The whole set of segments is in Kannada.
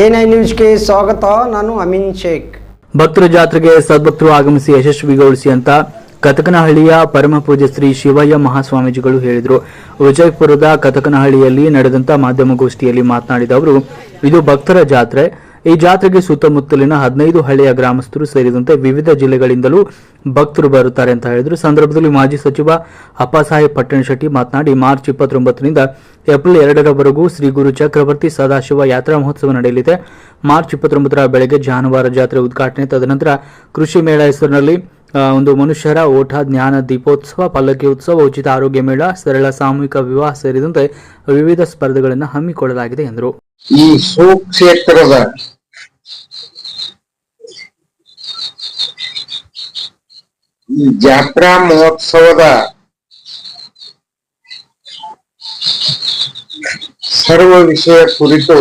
ಎನ್ಐ ನ್ಯೂಸ್ಗೆ ಸ್ವಾಗತ, ನಾನು ಅಮೀನ್ ಶೇಖ್. ಭಕ್ತರ ಜಾತ್ರೆಗೆ ಸದ್ಭಕ್ತರು ಆಗಮಿಸಿ ಯಶಸ್ವಿಗೊಳಿಸಿ ಅಂತ ಕತಕನಹಳ್ಳಿಯ ಪರಮ ಶ್ರೀ ಶಿವಯ್ಯ ಮಹಾಸ್ವಾಮೀಜಿಗಳು ಹೇಳಿದರು. ವಿಜಯಪುರದ ಕತಕನಹಳ್ಳಿಯಲ್ಲಿ ನಡೆದಂತ ಮಾಧ್ಯಮಗೋಷ್ಠಿಯಲ್ಲಿ ಮಾತನಾಡಿದ ಅವರು, ಇದು ಭಕ್ತರ ಜಾತ್ರೆ. ಈ ಜಾತ್ರೆಗೆ ಸುತ್ತಮುತ್ತಲಿನ ಹದಿನೈದು ಹಳ್ಳಿಯ ಗ್ರಾಮಸ್ಥರು ಸೇರಿದಂತೆ ವಿವಿಧ ಜಿಲ್ಲೆಗಳಿಂದಲೂ ಭಕ್ತರು ಬರುತ್ತಾರೆ ಅಂತ ಹೇಳಿದರು. ಸಂದರ್ಭದಲ್ಲಿ ಮಾಜಿ ಸಚಿವ ಅಪ್ಪಸಾಹೇಬ್ ಪಟ್ಟಣಶೆಟ್ಟಿ ಮಾತನಾಡಿ, ಮಾರ್ಚ್ ಇಪ್ಪತ್ತೊಂಬತ್ತರಿಂದ ಏಪ್ರಿಲ್ ಎರಡರವರೆಗೂ ಶ್ರೀ ಗುರು ಚಕ್ರವರ್ತಿ ಸದಾಶಿವ ಯಾತ್ರಾ ಮಹೋತ್ಸವ ನಡೆಯಲಿದೆ. ಮಾರ್ಚ್ ಇಪ್ಪತ್ತೊಂಬತ್ತರ ಬೆಳಗ್ಗೆ ಜಾನುವಾರು ಜಾತ್ರೆ ಉದ್ಘಾಟನೆ, ತದನಂತರ ಕೃಷಿ ಮೇಳ ಹೆಸರಿನಲ್ಲಿ ಒಂದು ಮನುಷ್ಯರ ಓಟ, ಜ್ಞಾನ, ದೀಪೋತ್ಸವ, ಪಲ್ಲಕ್ಕಿ ಉತ್ಸವ, ಉಚಿತ ಆರೋಗ್ಯ ಮೇಳ, ಸರಳ ಸಾಮೂಹಿಕ ವಿವಾಹ ಸೇರಿದಂತೆ ವಿವಿಧ ಸ್ಪರ್ಧೆಗಳನ್ನು ಹಮ್ಮಿಕೊಳ್ಳಲಾಗಿದೆ ಎಂದರು. ಈ ಸುಕ್ಷೇತ್ರದ ಜಾತ್ರಾ ಮಹೋತ್ಸವದ ಸರ್ವ ವಿಷಯ ಕುರಿತು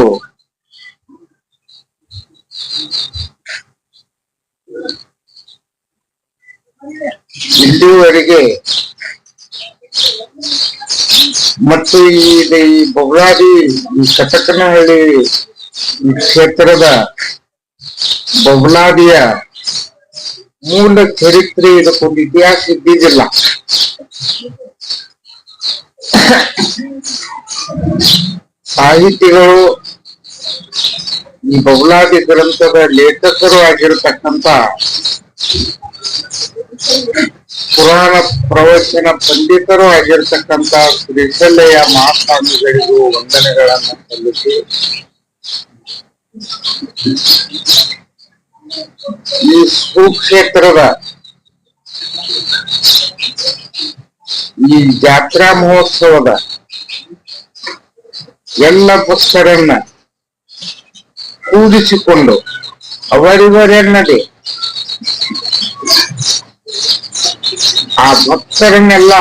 ಇಲ್ಲಿವರೆಗೆ ಮತ್ತು ಈ ಬೊಗಳಾದಿ ಈ ಕಟಕನಹಳ್ಳಿ ಕ್ಷೇತ್ರದ ಬೊಗಳಾದಿಯ ಮೂಲ ಚರಿತ್ರೆ ಇತಿಹಾಸ ಇದ್ದಿದ್ದಿಲ್ಲ. ಸಾಹಿತಿಗಳು ಈ ಬಹುಲಾದಿ ಗ್ರಂಥದ ಲೇಖಕರು ಆಗಿರತಕ್ಕಂತ ಪುರಾಣ ಪ್ರವಚನ ಪಂಡಿತರು ಆಗಿರ್ತಕ್ಕಂತ ಶ್ರೀಸಲ್ಲೆಯ ಮಹಾಸ್ವಾಮಿಗಳಿಗೂ ವಂದನೆಗಳನ್ನು ಸಲ್ಲಿಸಿ. ಈ ಸುಕ್ಷೇತ್ರದ ಈ ಜಾತ್ರಾ ಮಹೋತ್ಸವದ ಎಲ್ಲ ಭಕ್ತರನ್ನ ಕೂಡಿಸಿಕೊಂಡು ಅವರಿವರೆನ್ನದೆ ಆ ಭಕ್ತರನ್ನೆಲ್ಲ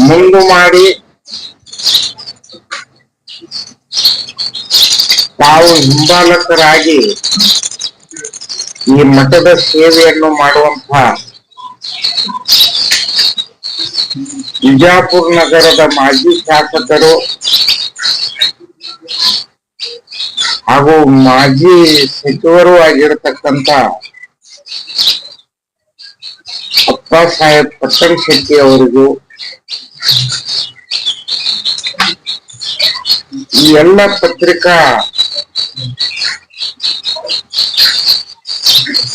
ಮುಂದು ಮಾಡಿ ತಾವು ಹಿಂಬಾಲಕರಾಗಿ ಈ ಮಠದ ಸೇವೆಯನ್ನು ಮಾಡುವಂತ ವಿಜಯಪುರ ನಗರದ ಮಾಜಿ ಶಾಸಕರು ಹಾಗೂ ಮಾಜಿ ಸಚಿವರು ಆಗಿರತಕ್ಕಂತ ಅಪ್ಪ ಸಾಹೇಬ್ ಪಟ್ಟಣ ಶೆಟ್ಟಿ ಅವರಿಗೂ ಈ ಎಲ್ಲ ಪತ್ರಿಕಾ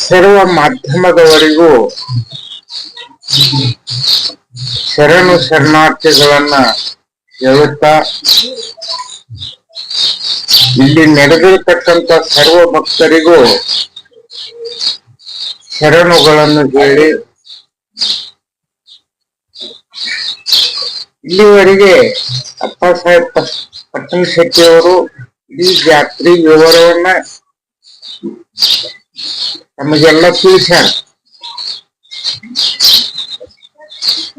ಸರ್ವ ಮಾಧ್ಯಮದವರಿಗೂ ಶರಣು ಶರಣಾರ್ಥಿಗಳನ್ನ ಹೇಳುತ್ತಾ, ಇಲ್ಲಿ ನಡೆದಿರತಕ್ಕಂತ ಸರ್ವ ಭಕ್ತರಿಗೂ ಶರಣುಗಳನ್ನು ಹೇಳಿ, ಇಲ್ಲಿವರೆಗೆ ಅಪ್ಪ ಸಾಹೇಬ್ ಪಟ್ಟಣ ಶೆಟ್ಟಿ ಇಡೀ ಜಾತ್ರೆ ವಿವರವನ್ನ ನಮಗೆಲ್ಲ ತಿಳಿಸ್ಯಾರ.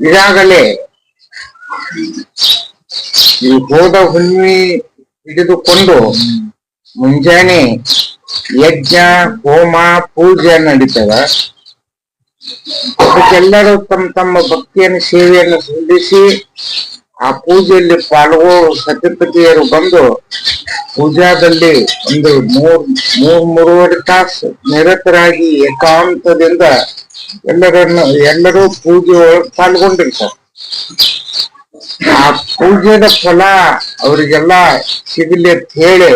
ಈಗಾಗಲೇ ಈ ಹೋದ ಹುಣ್ಣಿ ಹಿಡಿದುಕೊಂಡು ಮುಂಜಾನೆ ಯಜ್ಞ, ಹೋಮ, ಪೂಜೆ ನಡೀತದ. ಅದಕ್ಕೆಲ್ಲರೂ ತಮ್ಮ ತಮ್ಮ ಭಕ್ತಿಯನ್ನು, ಸೇವೆಯನ್ನು ಸಲ್ಲಿಸಿ ಆ ಪೂಜೆಯಲ್ಲಿ ಪಾಲ್ಗೊ ಸತಿಪತಿಯರು ಬಂದು ಪೂಜಾದಲ್ಲಿ ಒಂದು ಮೂರ್ ಮೂರ್, ಮೂರುವರೆ ತಾಸು ನಿರತರಾಗಿ ಏಕಾಂತದಿಂದ ಎಲ್ಲರನ್ನು, ಎಲ್ಲರೂ ಪೂಜೆ ಪಾಲ್ಗೊಂಡಿರ್ತಾರೆ. ಆ ಪೂಜೆದ ಫಲ ಅವರಿಗೆಲ್ಲ ಸಿಗಲಿ ಅಂತ ಹೇಳಿ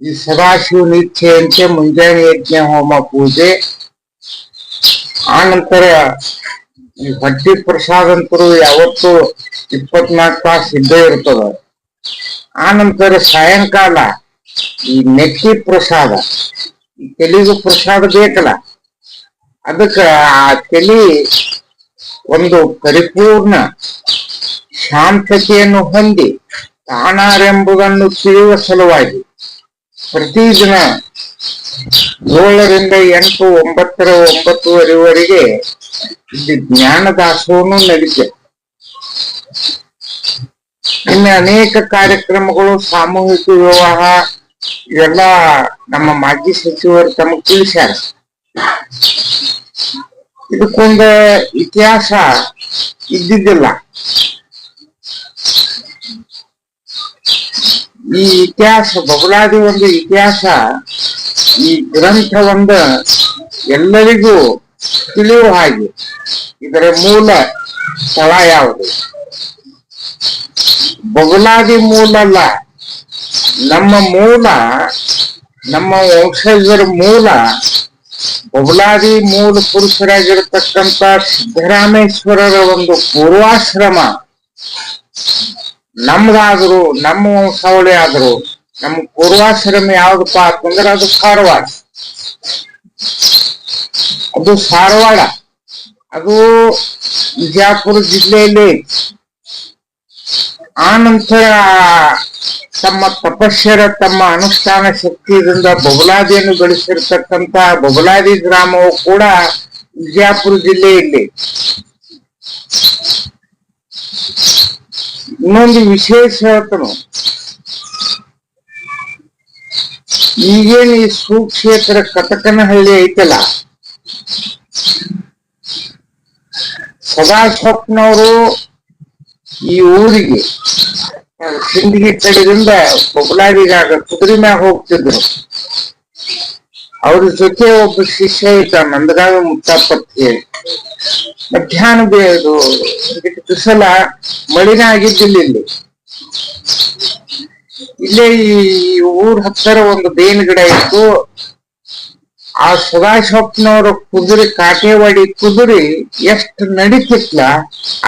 ಈ ಸದಾಶಿವನ ಇಚ್ಛೆಯಂತೆ ಮುಂಜಾನೆ ಯಜ್ಞ ಹೋಮ ಪೂಜೆ, ಆ ನಂತರ ಈ ಭಕ್ತಿ ಪ್ರಸಾದ ಅಂತರೂ ಯಾವತ್ತು ಇಪ್ಪತ್ನಾಲ್ಕು ತಾಸು ಇದ್ದೇ ಇರ್ತದ. ಆ ನಂತರ ಸಾಯಂಕಾಲ ಈ ನೆಕ್ಕಿ ಪ್ರಸಾದ, ಈ ತೆಲಿಗೂ ಪ್ರಸಾದ ಬೇಕಲ್ಲ. ಅದಕ್ಕ ಆ ತೆಲಿ ಒಂದು ಪರಿಪೂರ್ಣ ಶಾಂತತೆಯನ್ನು ಹೊಂದಿ ತಾನಾರೆಂಬುದನ್ನು ತಿಳಿಯುವ ಸಲುವಾಗಿ ಪ್ರತಿದಿನ ಏಳರಿಂದ ಎಂಟು, ಒಂಬತ್ತರ, ಒಂಬತ್ತುವರೆವರೆಗೆ ಇಲ್ಲಿ ಜ್ಞಾನ ದಾಸೋಹನು ನಡೀತದೆ ಇನ್ನು ಅನೇಕ ಕಾರ್ಯಕ್ರಮಗಳು, ಸಾಮೂಹಿಕ ವಿವಾಹ, ಇವೆಲ್ಲ ನಮ್ಮ ಮಾಜಿ ಸಚಿವರು ತಮಗೆ ತಿಳಿಸ್ಯಾರ. ಇದಕ್ಕೊಂದು ಇತಿಹಾಸ ಇದ್ದಿದ್ದಿಲ್ಲ. ಈ ಇತಿಹಾಸ, ಬಬಲಾದಿ ಒಂದು ಇತಿಹಾಸ, ಈ ಗ್ರಂಥ ಒಂದು ಎಲ್ಲರಿಗೂ ತಿಳಿಯುವ ಹಾಗೆ. ಇದರ ಮೂಲ ಸ್ಥಳ ಯಾವುದು? ಬಬಲಾದಿ ಮೂಲ ಅಲ್ಲ. ನಮ್ಮ ಮೂಲ, ನಮ್ಮ ವಂಶಜರ ಮೂಲ, ಬಬಲಾದಿ ಮೂಲ ಪುರುಷರಾಗಿರ್ತಕ್ಕಂತ ಸಿದ್ದರಾಮೇಶ್ವರರ ಒಂದು ಪೂರ್ವಾಶ್ರಮ. ನಮ್ದಾದ್ರು ನಮ್ಮ ಸವಳಿ ಆದ್ರು, ನಮ್ಮ ಪೂರ್ವಾಶ್ರಮ ಯಾವ್ದಪ್ಪ ಅಂತಂದ್ರೆ ಅದು ಸಾರವಾಡ ಅದು ಸಾರವಾಡ ಅದು ವಿಜಯಪುರ ಜಿಲ್ಲೆಯಲ್ಲಿ. ಆ ನಂತರ ತಮ್ಮ ತಪಸ್ಸರ ತಮ್ಮ ಅನುಷ್ಠಾನ ಶಕ್ತಿಯಿಂದ ಬಬಲಾದಿಯನ್ನು ಗಳಿಸಿರ್ತಕ್ಕಂತ ಬಬಲಾದಿ ಗ್ರಾಮವು ಕೂಡ ವಿಜಯಪುರ ಜಿಲ್ಲೆಯಲ್ಲಿ ಇನ್ನೊಂದು ವಿಶೇಷ ಹೇಳ್ತನು. ಈಗೇನು ಈ ಸುಕ್ಷೇತ್ರ ಕಟಕನಹಳ್ಳಿ ಐತಲ್ಲ? ಸ್ವಪ್ನವರು ಈ ಊರಿಗೆ ಸಿಂದಗಿ ಕಡೆಯಿಂದ ಬೊಬ್ಲಾಡಿಗಾಗ ಕುದುರೆ ಮ್ಯಾಗ ಹೋಗ್ತಿದ್ರು. ಅವ್ರ ಜೊತೆ ಒಬ್ಬ ಶಿಷ್ಯ ಇದ್ದ ನಂದಗಾಮ ಮುತ್ತಪ್ಪತ್ ಹೇಳಿ ಮಧ್ಯಾಹ್ನ ಬೇದು ಬಿಸಲ ಮಳಿನ ಆಗಿದ್ದಿಲ್ಲ ಇಲ್ಲಿ. ಇಲ್ಲೇ ಈ ಊರ್ ಹತ್ತಿರ ಒಂದು ಬೇವಿನ ಗಿಡ ಇತ್ತು. ಆ ಸದಾಶಿವಪ್ಪನವರ ಕುದುರೆ, ಕಾಟೇವಾಡಿ ಕುದುರೆ ಎಷ್ಟು ನಡಿತಿತ್ಲ,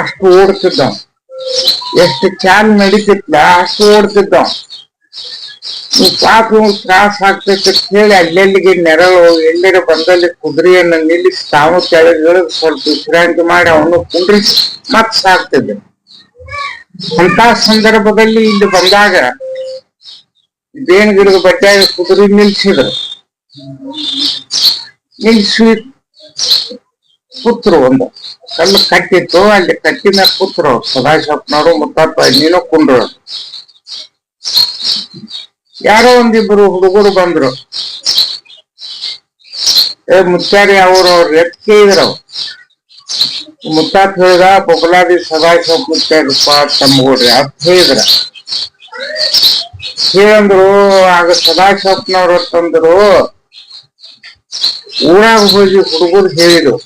ಅಷ್ಟು ಓಡ್ತಿದ್ದ ಎಷ್ಟು ಚಾಲ್ ನಡಿತಿತ್ಲ, ಅಷ್ಟು ಓಡ್ತಿದ್ದ ಪಾಪ ತ್ರಾಸ ಆಗ್ತೈತೆ ಹೇಳಿ ಅಲ್ಲೆಲ್ಲಿಗೆ ನೆರಳು ಎಲ್ಲರ ಬಂದಲ್ಲಿ ಕುದುರೆಯನ್ನು ನಿಲ್ಲಿಸಿ ತಾವು ಕೆಳಗೆ ಸ್ವಲ್ಪ ವಿಶ್ರಾಂತಿ ಮಾಡಿ ಅವನು ಕುಂಡ್ರಿಸಿ ಮತ್ ಸಾಕ್ತಿದ್ದೆ ಅಂತ ಸಂದರ್ಭದಲ್ಲಿ ಇಲ್ಲಿ ಬಂದಾಗ ಬೇನ್ ಗಿಡದ ಬಟ್ಟೆಯಾಗ ಕುದುರೆ ನಿಲ್ಸಿದ್ರು. ನಿಲ್ಸಿ ಪುತ್ರ ಒಂದು. ಕಲ್ಲು ಕಟ್ಟಿತ್ತು, ಅಲ್ಲಿ ಕಟ್ಟಿನ ಪುತ್ರ, ಸದಾಶಿವಪ್ಪನವರು, ಮುತ್ತಪ್ಪ, ನೀನು ಕುಂಡ್ರು. ಯಾರೋ ಒಂದಿಬ್ರು ಹುಡುಗರು ಬಂದ್ರು. ಏ ಮುತ್ಯಾರಿ ಅವರು ಅವ್ರ ಕೇಳಿದ್ರು ಮುತ್ತಾತ್ ಹೇಳಿದ ಬೊಬಲಾದಿ ಸದಾಶಿವ ಮುತ್ತಾರಪ್ಪ ತಮ್ಮಗೋಡ್ರಿ ಅಂತ ಹೇಳಿದ್ರ. ಹೇಳಂದ್ರು, ಆಗ ಸದಾಶಿವಪ್ಪನವ್ರು ತಂದ್ರು. ಊರಾಗ ಹೋಗಿ ಹುಡುಗರು ಹೇಳಿದ್ರು.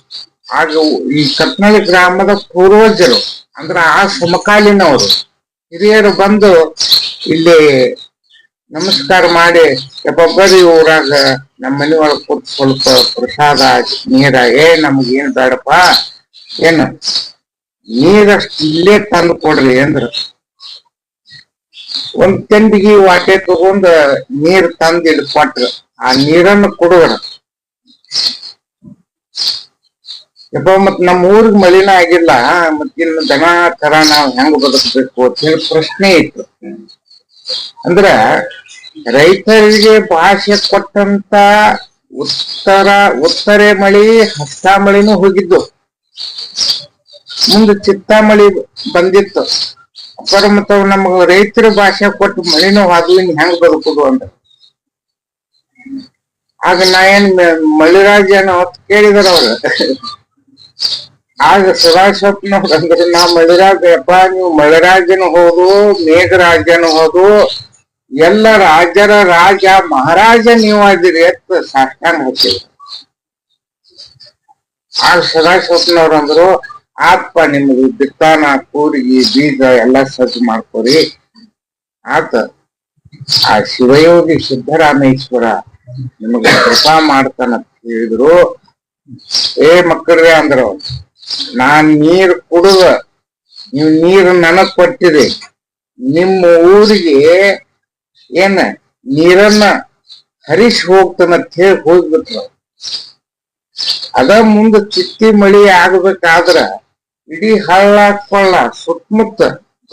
ಆಗ ಈ ಕತ್ನಳ್ಳಿ ಗ್ರಾಮದ ಪೂರ್ವಜರು, ಅಂದ್ರ ಆ ಸಮಕಾಲೀನವರು, ಹಿರಿಯರು ಬಂದು ಇಲ್ಲಿ ನಮಸ್ಕಾರ ಮಾಡಿ ಒಬ್ಬೊಬ್ಬರು ಊರಾಗ ನಮ್ಮ ಮನೆ ಒಳಗ್ ಕೂತ್ ಸ್ವಲ್ಪ ಪ್ರಸಾದ ನೀರ ಏ ನಮ್ಗ್ ಏನ್ ಬೇಡಪ್ಪ? ಏನು? ನೀರಷ್ಟು ಇಲ್ಲೇ ತಂದು ಕೊಡ್ರಿ ಅಂದ್ರ. ಒಂದ್ ತಂದಿಗೆ ವಾಟೆ ತಗೊಂಡ್ ನೀರ್ ತಂದು ಇಲ್ಲಿ ಕೊಟ್ರ. ಆ ನೀರನ್ನು ಕೊಡುವರ ಯಪ್ಪ ಮತ್ ನಮ್ಮ ಊರಿಗೆ ಮಳಿನ ಆಗಿಲ್ಲ, ಮತ್ತಿನ್ನು ದನ ಕರ ನಾವ್ ಹೆಂಗ್ ಬದುಕಬೇಕು ಅಂತ ಹೇಳಿ ಪ್ರಶ್ನೆ ಇತ್ತು. ಅಂದ್ರ ರೈತರಿಗೆ ಭಾಷೆ ಕೊಟ್ಟಂತ ಉತ್ತರ, ಉತ್ತರೆ ಮಳಿ ಹಸ್ತ ಮಳಿನೂ ಹೋಗಿದ್ದು. ಮುಂದೆ ಚಿತ್ತ ಮಳಿ ಬಂದಿತ್ತು. ಅಪ್ಪರ ಮತ್ತ ನಮಗ ರೈತರ ಭಾಷೆ ಕೊಟ್ಟು ಮಳಿನೂ ಇನ್ ಹೆಂಗ್ ಬದುಕುದು ಅಂತ. ಆಗ ನಾ ಏನ್ ಮಳಿರಾಜ ಏನೋ ಕೇಳಿದಾರ ಅವ್ರ. ಆಗ ಸದಾಶಿವಪ್ಪನವ್ರು ಅಂದ್ರೆ ನಾ ಮಳಿರಾಜ ಅಪ್ಪ ನೀವು ಮಳಿರಾಜನ ಹೋದು, ಮೇಘರಾಜನು ಹೋದು ಎಲ್ಲ ರಾಜರ ರಾಜ ಮಹಾರಾಜ ನೀವು ಆಗಿರಿ ಅಂತ ಸಾಷ್ಟಾಂಗ ಹೋಗ್ತೀವಿ ಆಗ ಸದಾಶಿವಪ್ಪನವ್ರು ಅಂದ್ರು, ಆತ್ಪ, ನಿಮ್ಗೆ ಬಿತ್ತಾನ, ಕೂರಿಗೆ, ಬೀಜ ಎಲ್ಲ ಸಜ್ಜು ಮಾಡ್ಕೋರಿ. ಆತ, ಆ ಶಿವಯೋಗಿ ಸಿದ್ದರಾಮೇಶ್ವರ ನಿಮಗ ಕೃಪಾ ಮಾಡ್ತಾನ ಹೇಳಿದ್ರು. ಏ ಮಕ್ಕಳ್ರೆ ಅಂದ್ರು, ನಾನ್ ನೀರ್ ಕುಡುದ ನೀವು ನೀರು ನನಗ್ ಕೊಟ್ಟಿರಿ. ನಿಮ್ಮ ಊರಿಗೆ ಏನ ನೀರನ್ನ ಹರಿಸಿ ಹೋಗ್ತಾನ ಅಂತ ಹೇಳಿ ಹೋಗ್ಬಿಟ್ರು. ಅದ ಮುಂದ ಚಿತ್ತಿ ಮಳಿ ಆಗ್ಬೇಕಾದ್ರ ಇಡೀ ಹಳ್ಳ ಕೊಳ್ಳ ಸುತ್ತಮುತ್ತ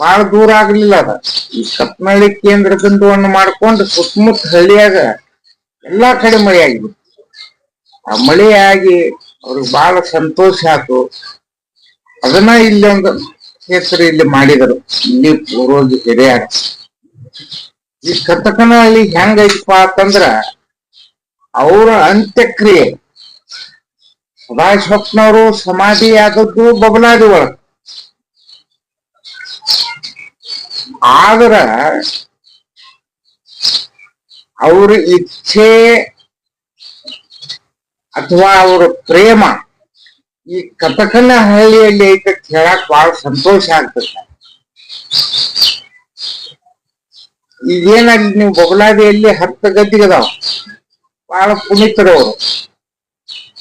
ಬಾಳ ದೂರ ಆಗ್ಲಿಲ್ಲ ಅದ. ಈ ಸಪ್ನಹಳ್ಳಿ ಕೇಂದ್ರ ಬಿಂದುವನ್ನು ಮಾಡ್ಕೊಂಡು ಸುತ್ತಮುತ್ತ ಹಳ್ಳಿಯಾಗ ಎಲ್ಲಾ ಕಡೆ ಮಳೆ ಆಗಿಬಿಟ್ಟು ಆ ಮಳೆ ಆಗಿ ಅವ್ರಿಗೆ ಬಹಳ ಸಂತೋಷ ಆತು. ಅದನ್ನ ಇಲ್ಲಿ ಒಂದು ಹೆಸರು ಇಲ್ಲಿ ಮಾಡಿದರು. ಇಲ್ಲಿ ಪೂರ್ವಜ ಹಿರಿಯರ. ಈ ಕಥಕನಹಳ್ಳಿ ಹೆಂಗೈತಪ್ಪ ಅಂತಂದ್ರ ಅವರ ಅಂತ್ಯಕ್ರಿಯೆ. ಸದಾಶಿವಪ್ಪನವರು ಸಮಾಧಿ ಆದದ್ದು ಬಬಲಾದಿ ಒಳಗ ಆದ್ರ ಅವ್ರ ಇಚ್ಛೆ ಅಥವಾ ಅವರ ಪ್ರೇಮ ಈ ಕಥಕನ ಹಳ್ಳಿಯಲ್ಲಿ ಐತೆ ಕೇಳಕ್ ಬಹಳ ಸಂತೋಷ ಆಗ್ತದೆ. ಈಗೇನಾಗಿ ನೀವು ಬೊಗಲಾದಿಯಲ್ಲಿ ಹತ್ತು ಗದ್ದಿಗೆ ಅದಾವ. ಬಹಳ ಪುನೀತರವರು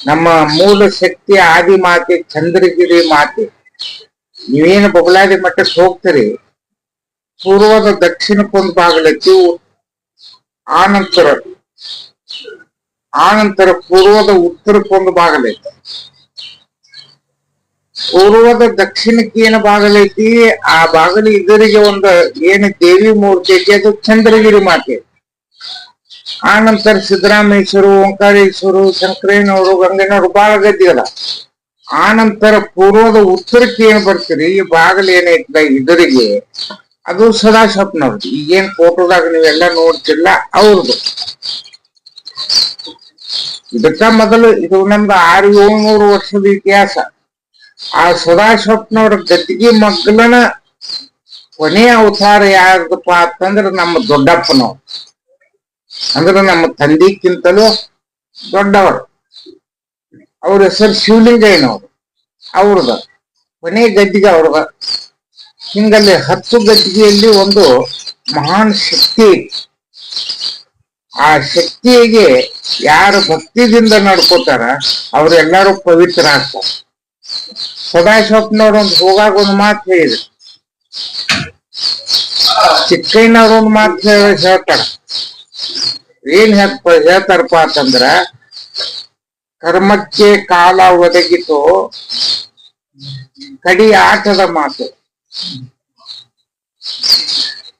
ನಮ್ಮ ಮೂಲ ಶಕ್ತಿ ಆದಿ ಮಾತೆ, ಚಂದ್ರಗಿರಿ ಮಾತೆ. ನೀವೇನು ಬೊಗಲಾದಿ ಮಠಕ್ಕೆ ಹೋಗ್ತೀರಿ? ಪೂರ್ವದ ದಕ್ಷಿಣಕ್ಕೊಂದು ಬಾಗಲೈತಿ ಇದ್ದೇವು ಆನಂತರ. ಆನಂತರ ಪೂರ್ವದ ಪೂರ್ವದ ಉತ್ತರಕ್ಕೊಂದು ಬಾಗಲೈತಿ ಪೂರ್ವದ ದಕ್ಷಿಣಕ್ಕೆ ಏನು ಬಾಗಲೈತಿ ಆ ಬಾಗಲು ಇದರಿಗೆ ಒಂದು ಏನು ದೇವಿ ಮೂರ್ತಿ ಐತಿ, ಅದು ಚಂದ್ರಗಿರಿ ಮಾತೆ. ಆ ನಂತರ ಸಿದ್ದರಾಮೇಶ್ವರು, ಓಂಕಾರೇಶ್ವರು ಶಂಕರೇನವರು ಗಂಗನವರು ಬಾಳ ಗದ್ದಿಗಲ್ಲ ಆ ನಂತರ ಪೂರ್ವದ ಉತ್ತರಕ್ಕೆ ಏನ್ ಬರ್ತೀರಿ, ಈ ಬಾಗಲು ಏನೈತ ಇದರಿಗೆ, ಅದು ಸದಾ ಈಗೇನ್ ಫೋಟೋದಾಗ ನೀವೆಲ್ಲ ನೋಡ್ತಿಲ್ಲ ಅವ್ರದ್ದು. ಇದಕ್ಕ ಮೊದಲು ಇದು ನಮ್ದು ಆರು ಏಳ್ನೂರು ವರ್ಷದ ಇತಿಹಾಸ. ಆ ಸದಾ ಸ್ವಪ್ನವ್ರ ಗದ್ದಿಗೆ ಮಗ್ಲನ ಕೊನೆಯ ಅವತಾರ ಯಾರ್ದಪ್ಪ ಅಂತಂದ್ರ ನಮ್ಮ ದೊಡ್ಡಪ್ಪನವ್ರು. ಅಂದ್ರ ನಮ್ಮ ತಂದಿಕ್ಕಿಂತಲೂ ದೊಡ್ಡವರು. ಅವ್ರ ಹೆಸರು ಶಿವಲಿಂಗಯ್ಯನವರು. ಅವ್ರದ ಕೊನೆ ಗದ್ದಿಗೆ ಅವ್ರದ ಹಿಂಗಲ್ಲಿ ಹತ್ತು ಗದ್ದಿಗೆಯಲ್ಲಿ ಒಂದು ಮಹಾನ್ ಶಕ್ತಿ. ಆ ಶಕ್ತಿಗೆ ಯಾರು ಭಕ್ತಿದಿಂದ ನಡ್ಕೋತಾರ, ಅವ್ರೆಲ್ಲರೂ ಪವಿತ್ರ ಆಗ್ತಾರೆ. ಸದಾ ಸ್ವಪ್ನವ್ರು ಒಂದು ಹೋಗಾಗ ಒಂದು ಮಾತು ಹೇಳಿದ್ರು ಚಿಕ್ಕಯ್ಯನವ್ರೊಂದು ಮಾತು ಹೇಳ- ಹೇಳ್ತಾರ ಏನ್ ಹೇಳ್ತಾರಪ್ಪ ಅಂತಂದ್ರ ಕರ್ಮಕ್ಕೆ ಕಾಲ ಒದಗಿತು ಕಡಿ ಆಟದ ಮಾತು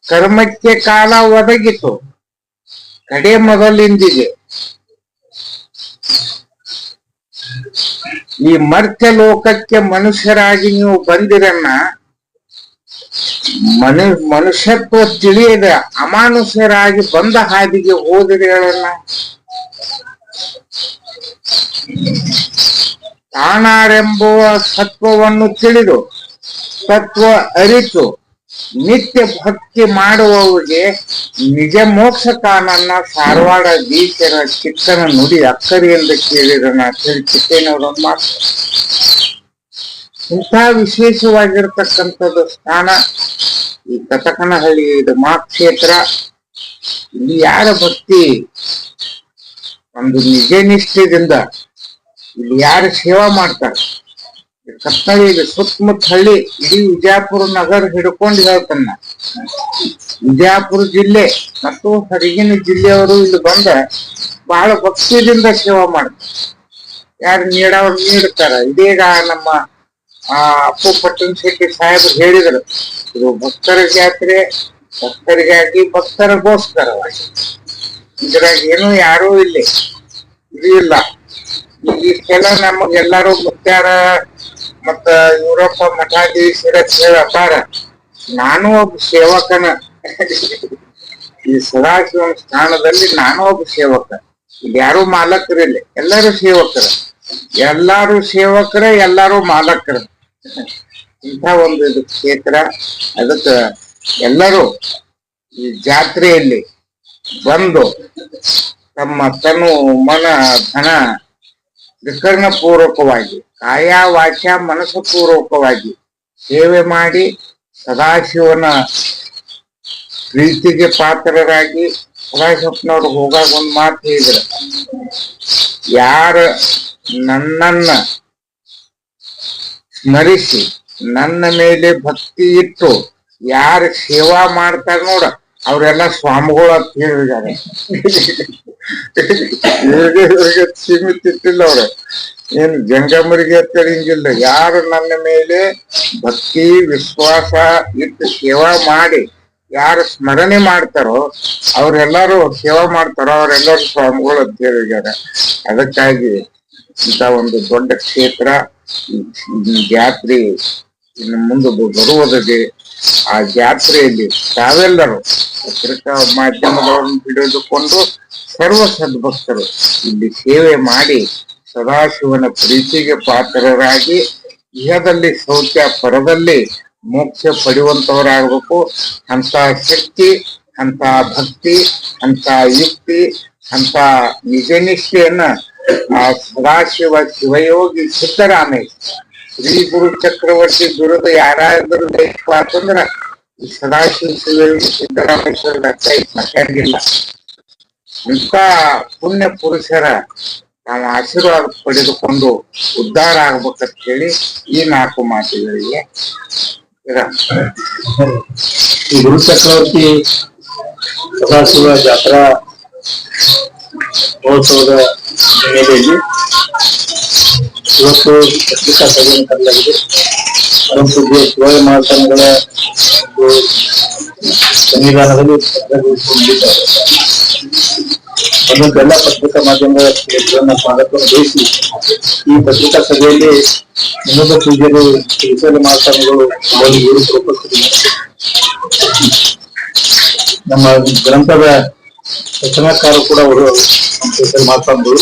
ಕರ್ಮಕ್ಕೆ ಕಾಲ ಒದಗಿತು ಕಡೆ ಮೊದಲಿಂದಿಗೆ ಈ ಮರ್ತ್ಯ ಲೋಕಕ್ಕೆ ಮನುಷ್ಯರಾಗಿ ನೀವು ಬಂದಿರನ್ನ, ಮನು, ಮನುಷ್ಯತ್ವ ತಿಳಿಯದ ಅಮಾನುಷ್ಯರಾಗಿ ಬಂದ ಹಾದಿಗೆ ಹೋದಿರಿ ಹೇಳಣ್ಣ ತಾನಾರೆಂಬುವ ಸತ್ವವನ್ನು ತಿಳಿದು, ತತ್ವ ಅರಿತು ನಿತ್ಯ ಭಕ್ತಿ ಮಾಡುವವರಿಗೆ ನಿಜ ಮೋಕ್ಷ ಕಾನನ್ನ ಸಾರವಾಡ ದೀಶರ ಚಿಕ್ಕನ ನುಡಿ ಅಕ್ಕರಿಯಿಂದ ಕೇಳಿರನ ಅಂತೇಳಿ ಚಿಕ್ಕನವರೊಂದು ಮಾತು ಇಂಥ ವಿಶೇಷವಾಗಿರ್ತಕ್ಕಂಥದ್ದು ಸ್ಥಾನ ಈ ಕಟಕನಹಳ್ಳಿ, ಇದು ಮಹಾಕ್ಷೇತ್ರ ಇಲ್ಲಿ ಯಾರ ಭಕ್ತಿ? ಒಂದು ನಿಜ ನಿಷ್ಠೆದಿಂದ ಇಲ್ಲಿ ಯಾರು ಸೇವಾ ಮಾಡ್ತಾರೆ? ಇಲ್ಲಿ ಸುತ್ತಮುತ್ತ ಹಳ್ಳಿ ಇಡೀ ವಿಜಯಪುರ ನಗರ ಹಿಡ್ಕೊಂಡು ಹೇಳ್ತಾನ ವಿಜಯಪುರ ಜಿಲ್ಲೆ ಮತ್ತು ಹೊರಗಿನ ಜಿಲ್ಲೆಯವರು ಇಲ್ಲಿ ಬಂದ ಬಹಳ ಭಕ್ತಿಯಿಂದ ಸೇವಾ ಮಾಡ್ತಾರೆ. ಯಾರು ನೀಡವ್ರು ನೀಡ್ತಾರ ಇದೀಗ ನಮ್ಮ, ಆ, ಅಪ್ಪು ಪಟ್ಟಣ ಶೆಟ್ಟಿ ಸಾಹೇಬರು ಹೇಳಿದ್ರು, ಇದು ಭಕ್ತರ ಜಾತ್ರೆ ಭಕ್ತರಿಗಾಗಿ ಭಕ್ತರಿಗೋಸ್ಕರವಾಗಿ ಇದ್ರಾಗ ಏನು ಯಾರೂ ಇಲ್ಲಿ ಇದು ಇಲ್ಲ. ಇಷ್ಟೆಲ್ಲ ನಮಗೆಲ್ಲರೂ ಮುತ್ಯಾರ ಮತ್ತ ಯುರೋಪ ಮಠಾಧೀಶರ ಅಪಾರ ನಾನು ಒಬ್ಬ ಸೇವಕನ. ಈ ಸದಾಶಿವ ಸ್ಥಾನದಲ್ಲಿ ನಾನು ಒಬ್ಬ ಸೇವಕ. ಯಾರು ಮಾಲಕರಿಲ್ಲ, ಎಲ್ಲರೂ ಸೇವಕರ. ಎಲ್ಲಾರು ಸೇವಕರ, ಎಲ್ಲಾರು ಮಾಲಕರ. ಇಂಥ ಒಂದು ಇದು ಕ್ಷೇತ್ರ. ಅದಕ್ಕ ಎಲ್ಲರೂ ಈ ಜಾತ್ರೆಯಲ್ಲಿ ಬಂದು ತಮ್ಮ ತನು ಮನ, ಧನ ವಿಕರ್ಣ ಪೂರ್ವಕವಾಗಿ ಕಾಯ ವಾಚ ಮನಸ್ಸು ಪೂರ್ವಕವಾಗಿ ಸೇವೆ ಮಾಡಿ ಸದಾಶಿವನ ಪ್ರೀತಿಗೆ ಪಾತ್ರರಾಗಿ ಸದಾಶಿವನವ್ರು ಹೋಗಾಗ ಒಂದು ಮಾತು ಹೇಳಿದ್ರೆ. ಯಾರ ನನ್ನನ್ನ ಸ್ಮರಿಸಿ, ನನ್ನ ಮೇಲೆ ಭಕ್ತಿ ಇಟ್ಟು ಯಾರು ಸೇವಾ ಮಾಡ್ತಾರ ನೋಡ, ಅವರೆಲ್ಲ ಸ್ವಾಮಿಗಳು ಅಂತ ಹೇಳಿದ್ದಾರೆ. ಸೀಮಿತ ಇಟ್ಟಿಲ್ಲ ಅವ್ರ ಏನ್ ಜಂಗಮರಿಗೆ ಅಂತೇಳಿ ಹಿಂಗಿಲ್ಲ ಯಾರು ನನ್ನ ಮೇಲೆ ಭಕ್ತಿ, ವಿಶ್ವಾಸ ಇಟ್ಟು ಸೇವಾ ಮಾಡಿ, ಯಾರು ಸ್ಮರಣೆ ಮಾಡ್ತಾರೋ, ಅವ್ರೆಲ್ಲಾರು ಸೇವಾ ಮಾಡ್ತಾರೋ, ಅವರೆಲ್ಲರೂ ಸ್ವಾಮಿಗಳು ಅಂತ ಅದಕ್ಕಾಗಿ ಇಂಥ ಒಂದು ದೊಡ್ಡ ಕ್ಷೇತ್ರ ಜಾತ್ರಿ ಇನ್ನು ಮುಂದೆ ಬರುವುದಿದೆ ಆ ಜಾತ್ರೆಯಲ್ಲಿ ತಾವೆಲ್ಲರೂ ಪತ್ರಿಕಾ ಮಾಧ್ಯಮದವರನ್ನು ಹಿಡಿದುಕೊಂಡು ಸರ್ವ ಸದ್ಭಕ್ತರು ಇಲ್ಲಿ ಸೇವೆ ಮಾಡಿ ಸದಾಶಿವನ ಪ್ರೀತಿಗೆ ಪಾತ್ರರಾಗಿ ಇಹದಲ್ಲಿ ಶೌಚ ಪರದಲ್ಲಿ ಮೋಕ್ಷ ಪಡೆಯುವಂತವರಾಗಬೇಕು. ಅಂತ ಶಕ್ತಿ ಅಂತ ಭಕ್ತಿ ಅಂತ ಯುಕ್ತಿ ಅಂತ ನಿಜನಿಷ್ಠೆಯನ್ನ ಆ ಸದಾಶಿವ ಶಿವಯೋಗಿ ಸಿದ್ದರಾಮಯ್ಯ ಶ್ರೀ ಗುರು ಚಕ್ರವರ್ತಿ ದುರದ ಯಾರಾದರೂ ಬೇಕು ಅಂತಂದ್ರ ಈ ಸದಾಶಿವ ಶಿವಯೋಗಿ ಸಿದ್ದರಾಮೇಶ್ವರ ಮತ್ತಂಗಿಲ್ಲ ಅಂತ ಪುಣ್ಯ ಪುರುಷರ ನಾವು ಆಶೀರ್ವಾದ ಪಡೆದುಕೊಂಡು ಉದ್ಧಾರ ಆಗ್ಬೇಕಂತ ಹೇಳಿ ಈ ನಾಲ್ಕು ಮಾತುಗಳಿಗೆ ಗುರು ಚಕ್ರವರ್ತಿ ಸದಾಶಿವ ಜಾತ್ರಾ ಮಹೋತ್ಸವದ ಹಿನ್ನೆಲೆಯಲ್ಲಿ ಇವತ್ತು ಪತ್ರಿಕಾ ಸಭೆಯನ್ನು ಕರೆಯಲಾಗಿದೆ ಪರಂತು ಪೂಜ್ಯ ಶಿವಾಯ ಮಹಾಸ್ವಾಮಿಗಳ ಒಂದು ಪತ್ರಗಳು ಅದಕ್ಕೆ ಎಲ್ಲ ಪತ್ರಿಕಾ ಮಾಧ್ಯಮಗಳನ್ನ ಸ್ವಾಗತವನ್ನು ಬಯಸಿ ಈ ಪತ್ರಿಕಾ ಸಭೆಯಲ್ಲಿ ಇನ್ನೊಬ್ಬ ಪೂಜೆಗಳು ಅವರು ಗುರು ಉಪಸ್ಥಿತರಿದ್ದಾರೆ. ನಮ್ಮ ಗ್ರಂಥದ ರಚನಾಕಾರ ಕೂಡ ಅವರು ಮಹಾಸ್ವಾಮಿಗಳು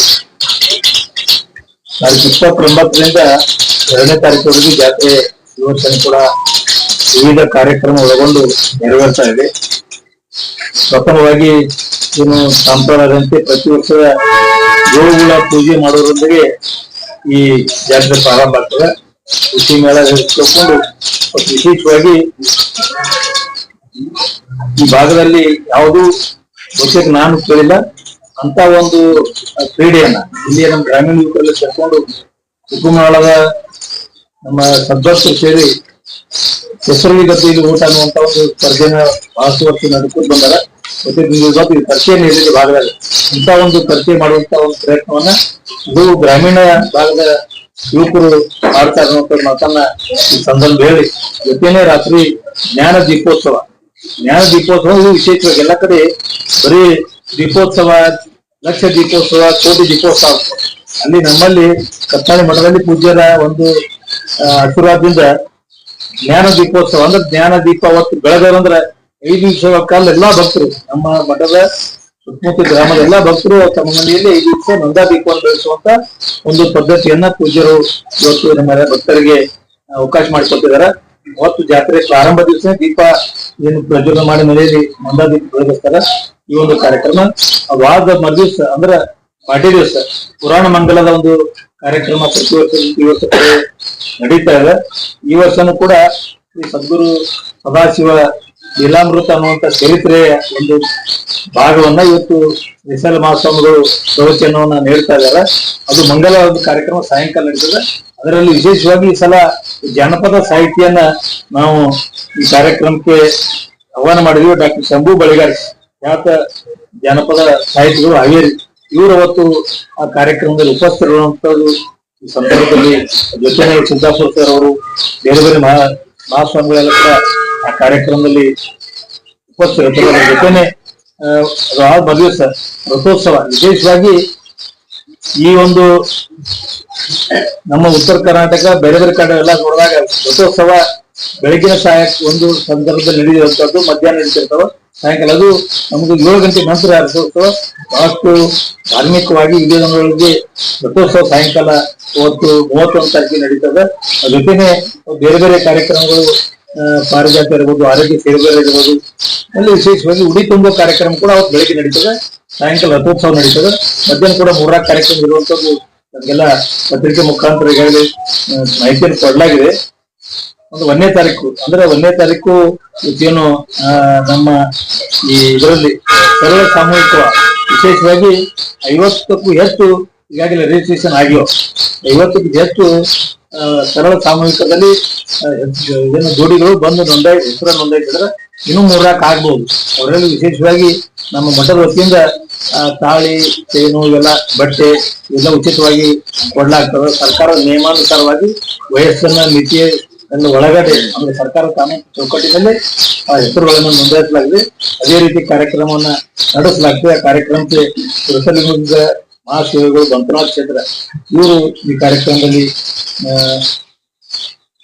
ತಾರೀಕು ಇಪ್ಪತ್ತೊಂಬತ್ತರಿಂದ ಎರಡನೇ ತಾರೀಕು ಜಾತ್ರೆ ಯುವಚನೆ ಕೂಡ ವಿವಿಧ ಕಾರ್ಯಕ್ರಮ ಒಳಗೊಂಡು ನೆರವೇರ್ತಾ ಇದೆ. ಪ್ರಥಮವಾಗಿ ಏನು ಸಂಪ್ರದಾಯದಂತೆ ಪ್ರತಿ ವರ್ಷದ ಗೋವುಗಳ ಪೂಜೆ ಮಾಡೋದ್ರೊಂದಿಗೆ ಈ ಜಾತ್ರೆ ಪ್ರಾರಂಭ ಆಗ್ತದೆ. ಕೃಷಿ ಮೇಳ ತಿಳ್ಕೊಂಡು ವಿಶೇಷವಾಗಿ ಈ ಭಾಗದಲ್ಲಿ ಯಾವುದು ಬಹುತೇಕ ನಾನು ಕೇಳಿಲ್ಲ ಅಂತ ಒಂದು ಕ್ರೀಡೆಯನ್ನ ಇಲ್ಲಿಯ ನಮ್ಮ ಗ್ರಾಮೀಣ ಯುವಕರಲ್ಲಿ ಸೇರ್ಕೊಂಡು ಕುಟುಂಬದ ನಮ್ಮ ಸದಸ್ಯರು ಸೇರಿ ಹೆಸರಲ್ಲಿ ಗದ್ದೆಯಲ್ಲಿ ಊಟ ಅನ್ನುವಂತ ಒಂದು ಸ್ಪರ್ಧೆನ ಬಹಳಷ್ಟು ವರ್ಷ ನಡ್ಕೊಂಡು ಬಂದಾರ. ಮತ್ತೆ ಇವತ್ತು ಈ ಪರಿಚಯ ನೀಡಿದ ಭಾಗದಲ್ಲಿ ಇಂಥ ಒಂದು ಪರಿಚಯ ಮಾಡುವಂತ ಒಂದು ಪ್ರಯತ್ನವನ್ನ ಇದು ಗ್ರಾಮೀಣ ಭಾಗದ ಯುವಕರು ಮಾಡ್ತಾ ಇರುವಂತ ಮಾತನ್ನ ಈ ಸಂದರ್ಭ ಹೇಳಿ. ಜೊತೆನೆ ರಾತ್ರಿ ಜ್ಞಾನ ದೀಪೋತ್ಸವ. ಜ್ಞಾನ ದೀಪೋತ್ಸವ ಇದು ವಿಶೇಷವಾಗಿ ಎಲ್ಲ ಕಡೆ ಬರೀ ದೀಪೋತ್ಸವ ಲಕ್ಷ ದೀಪೋತ್ಸವ, ಕೋಟಿ ದೀಪೋತ್ಸವ. ಅಲ್ಲಿ ನಮ್ಮಲ್ಲಿ ಕತ್ತಾಳಿ ಮಠದಲ್ಲಿ ಪೂಜ್ಯರ ಒಂದು ಆಶೀರ್ವಾದದಿಂದ ಜ್ಞಾನ ದೀಪೋತ್ಸವ, ಅಂದ್ರೆ ಜ್ಞಾನ ದೀಪ ಅವತ್ತು ಬೆಳೆದವರು ಅಂದ್ರೆ ಐದು ದಿವಸಗಳ ಕಾಲ ಎಲ್ಲಾ ಭಕ್ತರು, ನಮ್ಮ ಮಠದ ಸುತ್ತಮುತ್ತ ಗ್ರಾಮದ ಎಲ್ಲಾ ಭಕ್ತರು ತಮ್ಮ ಮನೆಯಲ್ಲಿ ಐದು ದಿವಸ ನಂದಾ ದೀಪವನ್ನು ಬೆಳೆಸುವಂತ ಒಂದು ಪದ್ಧತಿಯನ್ನ ಪೂಜ್ಯರು ಇವತ್ತು ನಮ್ಮ ಭಕ್ತರಿಗೆ ಅವಕಾಶ ಮಾಡಿಕೊಟ್ಟಿದ್ದಾರೆ. ಅವತ್ತು ಜಾತ್ರೆ ಪ್ರಾರಂಭ ದಿವಸ ದೀಪ ಏನು ಪ್ರಜ್ವಲನ ಮಾಡಿ ಮನೆಯಲ್ಲಿ ನಂದಾ ದೀಪ ಬೆಳಗಿಸ್ತಾರ. ಈ ಒಂದು ಕಾರ್ಯಕ್ರಮ ವಾರದ ಮರುದಿವಸ ಅಂದ್ರ ಪಾಟಿ ದಿವಸ, ಪುರಾಣ ಮಂಗಲದ ಒಂದು ಕಾರ್ಯಕ್ರಮ ಪ್ರತಿ ವರ್ಷ ಈ ವರ್ಷ ನಡೀತಾ ಇದೆ. ಈ ವರ್ಷನೂ ಕೂಡ ಈ ಸದ್ಗುರು ಸದಾಶಿವ ಲೀಲಾಮೃತ ಅನ್ನುವಂತ ಚರಿತ್ರೆಯ ಒಂದು ಭಾಗವನ್ನ ಇವತ್ತು ವಿಶಾಲ ಮಹಾಸ್ವಾಮಿಗಳು ಪ್ರವಚನವನ್ನ ನೀಡ್ತಾ ಇದ್ದಾರೆ. ಅದು ಮಂಗಲ ಒಂದು ಕಾರ್ಯಕ್ರಮ ಸಾಯಂಕಾಲ ನಡೀತದೆ. ಅದರಲ್ಲಿ ವಿಶೇಷವಾಗಿ ಈ ಸಲ ಜಾನಪದ ಸಾಹಿತ್ಯನ ನಾವು ಈ ಕಾರ್ಯಕ್ರಮಕ್ಕೆ ಆಹ್ವಾನ ಮಾಡಿದೀವಿ. ಡಾಕ್ಟರ್ ಶಂಭು ಬಳಿಗಾರ್ ಖ್ಯಾತ ಜಾನಪದ ಸಾಹಿತಿಗಳು ಹಾವೇರಿ ಇವರು ಅವತ್ತು ಆ ಕಾರ್ಯಕ್ರಮದಲ್ಲಿ ಉಪಸ್ಥಿತರಿರುವಂತದ್ದು ಈ ಸಂದರ್ಭದಲ್ಲಿ ಜೊತೆನೆ ಸಿದ್ದಾಪುರ ಸರ್ ಅವರು ಬೇರೆ ಬೇರೆ ಮಹಾ ಮಹಾಸ್ವಾಮಿಗಳೆಲ್ಲ ಕೂಡ ಆ ಕಾರ್ಯಕ್ರಮದಲ್ಲಿ ಉಪಸ್ಥಿತರು ಜೊತೆನೆ ಆ, ಮದುವೆ ಸರ್ ರಥೋತ್ಸವ. ವಿಶೇಷವಾಗಿ ಈ ಒಂದು ನಮ್ಮ ಉತ್ತರ ಕರ್ನಾಟಕ ಬೇರೆ ಬೇರೆ ಕಡೆ ಎಲ್ಲ ನೋಡಿದಾಗ ರಥೋತ್ಸವ ಬೆಳಗಿನ ಸಹಾಯಕ್ಕೆ ಒಂದು ಸಂದರ್ಭದಲ್ಲಿ ನಡೆಯುವಂತದ್ದು ಮಧ್ಯಾಹ್ನ ನಡೀತಿರ್ತಾವ ಸಾಯಂಕಾಲ ಅದು ನಮಗೆ ಏಳು ಗಂಟೆ ನಂತರ ಬಹಳಷ್ಟು ಧಾರ್ಮಿಕವಾಗಿ ನಮ್ಮೊಳಗೆ ರಥೋತ್ಸವ ಸಾಯಂಕಾಲ ಅವತ್ತು ಮೂವತ್ತೊಂದು ತಾರೀಕಿಗೆ ನಡೀತದೆ. ಜೊತೆನೆ ಬೇರೆ ಬೇರೆ ಕಾರ್ಯಕ್ರಮಗಳು ಪಾರಿಜಾತ ಇರ್ಬೋದು, ಆರೋಗ್ಯ ಸೇವೆಗಳು ಇರ್ಬೋದು, ಅಲ್ಲಿ ವಿಶೇಷವಾಗಿ ಉಡಿ ತುಂಬೋ ಕಾರ್ಯಕ್ರಮ ಕೂಡ ಅವತ್ತು ಬೆಳಿಗ್ಗೆ ನಡೀತದೆ. ಸಾಯಂಕಾಲ ರಥೋತ್ಸವ ನಡೀತದೆ. ಮಧ್ಯಾಹ್ನ ಕೂಡ ಮೂರ್ನಾಲ್ಕು ಕಾರ್ಯಕ್ರಮ ಇರುವಂತದ್ದು ನಮಗೆಲ್ಲ ಪತ್ರಿಕೆ ಮುಖಾಂತರ ಹೇಳಿ ಮಾಹಿತಿಯನ್ನು ಕೊಡಲಾಗಿದೆ. ಒಂದು ಒಂದನೇ ತಾರೀಕು, ಅಂದ್ರೆ ಒಂದನೇ ತಾರೀಕು ಏನು ನಮ್ಮ ಈ ಇದರಲ್ಲಿ ಸರಳ ಸಾಮೂಹಿಕ ವಿಶೇಷವಾಗಿ ಐವತ್ತಕ್ಕೂ ಹೆಚ್ಚು ಈಗಾಗಲೇ ರಿಜಿಸ್ಟ್ರೇಷನ್ ಆಗಿವೆ. ಐವತ್ತಕ್ಕೂ ಹೆಚ್ಚು ಸರಳ ಸಾಮೂಹಿಕದಲ್ಲಿ ಏನು ಜೋಡಿಗಳು ಬಂದು ನೋಂದಾಯಿ ಹೆಸರ ನೋಂದಾಯಿಸಿದ್ರೆ ಇನ್ನೂ ಮೂರ್ನಾಲ್ಕು ಆಗ್ಬಹುದು ಅವರಲ್ಲಿ ವಿಶೇಷವಾಗಿ ನಮ್ಮ ಮಠದ ವತಿಯಿಂದ ತಾಳಿ ಚೇನು ಇವೆಲ್ಲ ಬಟ್ಟೆ ಇವೆಲ್ಲ ಉಚಿತವಾಗಿ ಕೊಡ್ಲಾಗ್ತದೆ ಸರ್ಕಾರದ ನಿಯಮಾನುಸಾರವಾಗಿ ವಯಸ್ಸನ್ನ ಮಿತಿ ಅನ್ನು ಒಳಗಡೆ ಅಂದ್ರೆ ಸರ್ಕಾರ ಕಾನೂನು ಚೌಕಟ್ಟಿನಲ್ಲಿ ಆ ಹೆಸರುಗಳನ್ನು ನೋಂದಾಯಿಸಲಾಗಿದೆ. ಅದೇ ರೀತಿ ಕಾರ್ಯಕ್ರಮವನ್ನ ನಡೆಸಲಾಗ್ತದೆ. ಆ ಕಾರ್ಯಕ್ರಮಕ್ಕೆ ಪುರಸಲಿಂಗ ಮಹಾಶಿವಗಳು ಬಂತನಾಥ್ ಕ್ಷೇತ್ರ. ಇವರು ಈ ಕಾರ್ಯಕ್ರಮದಲ್ಲಿ ಆ,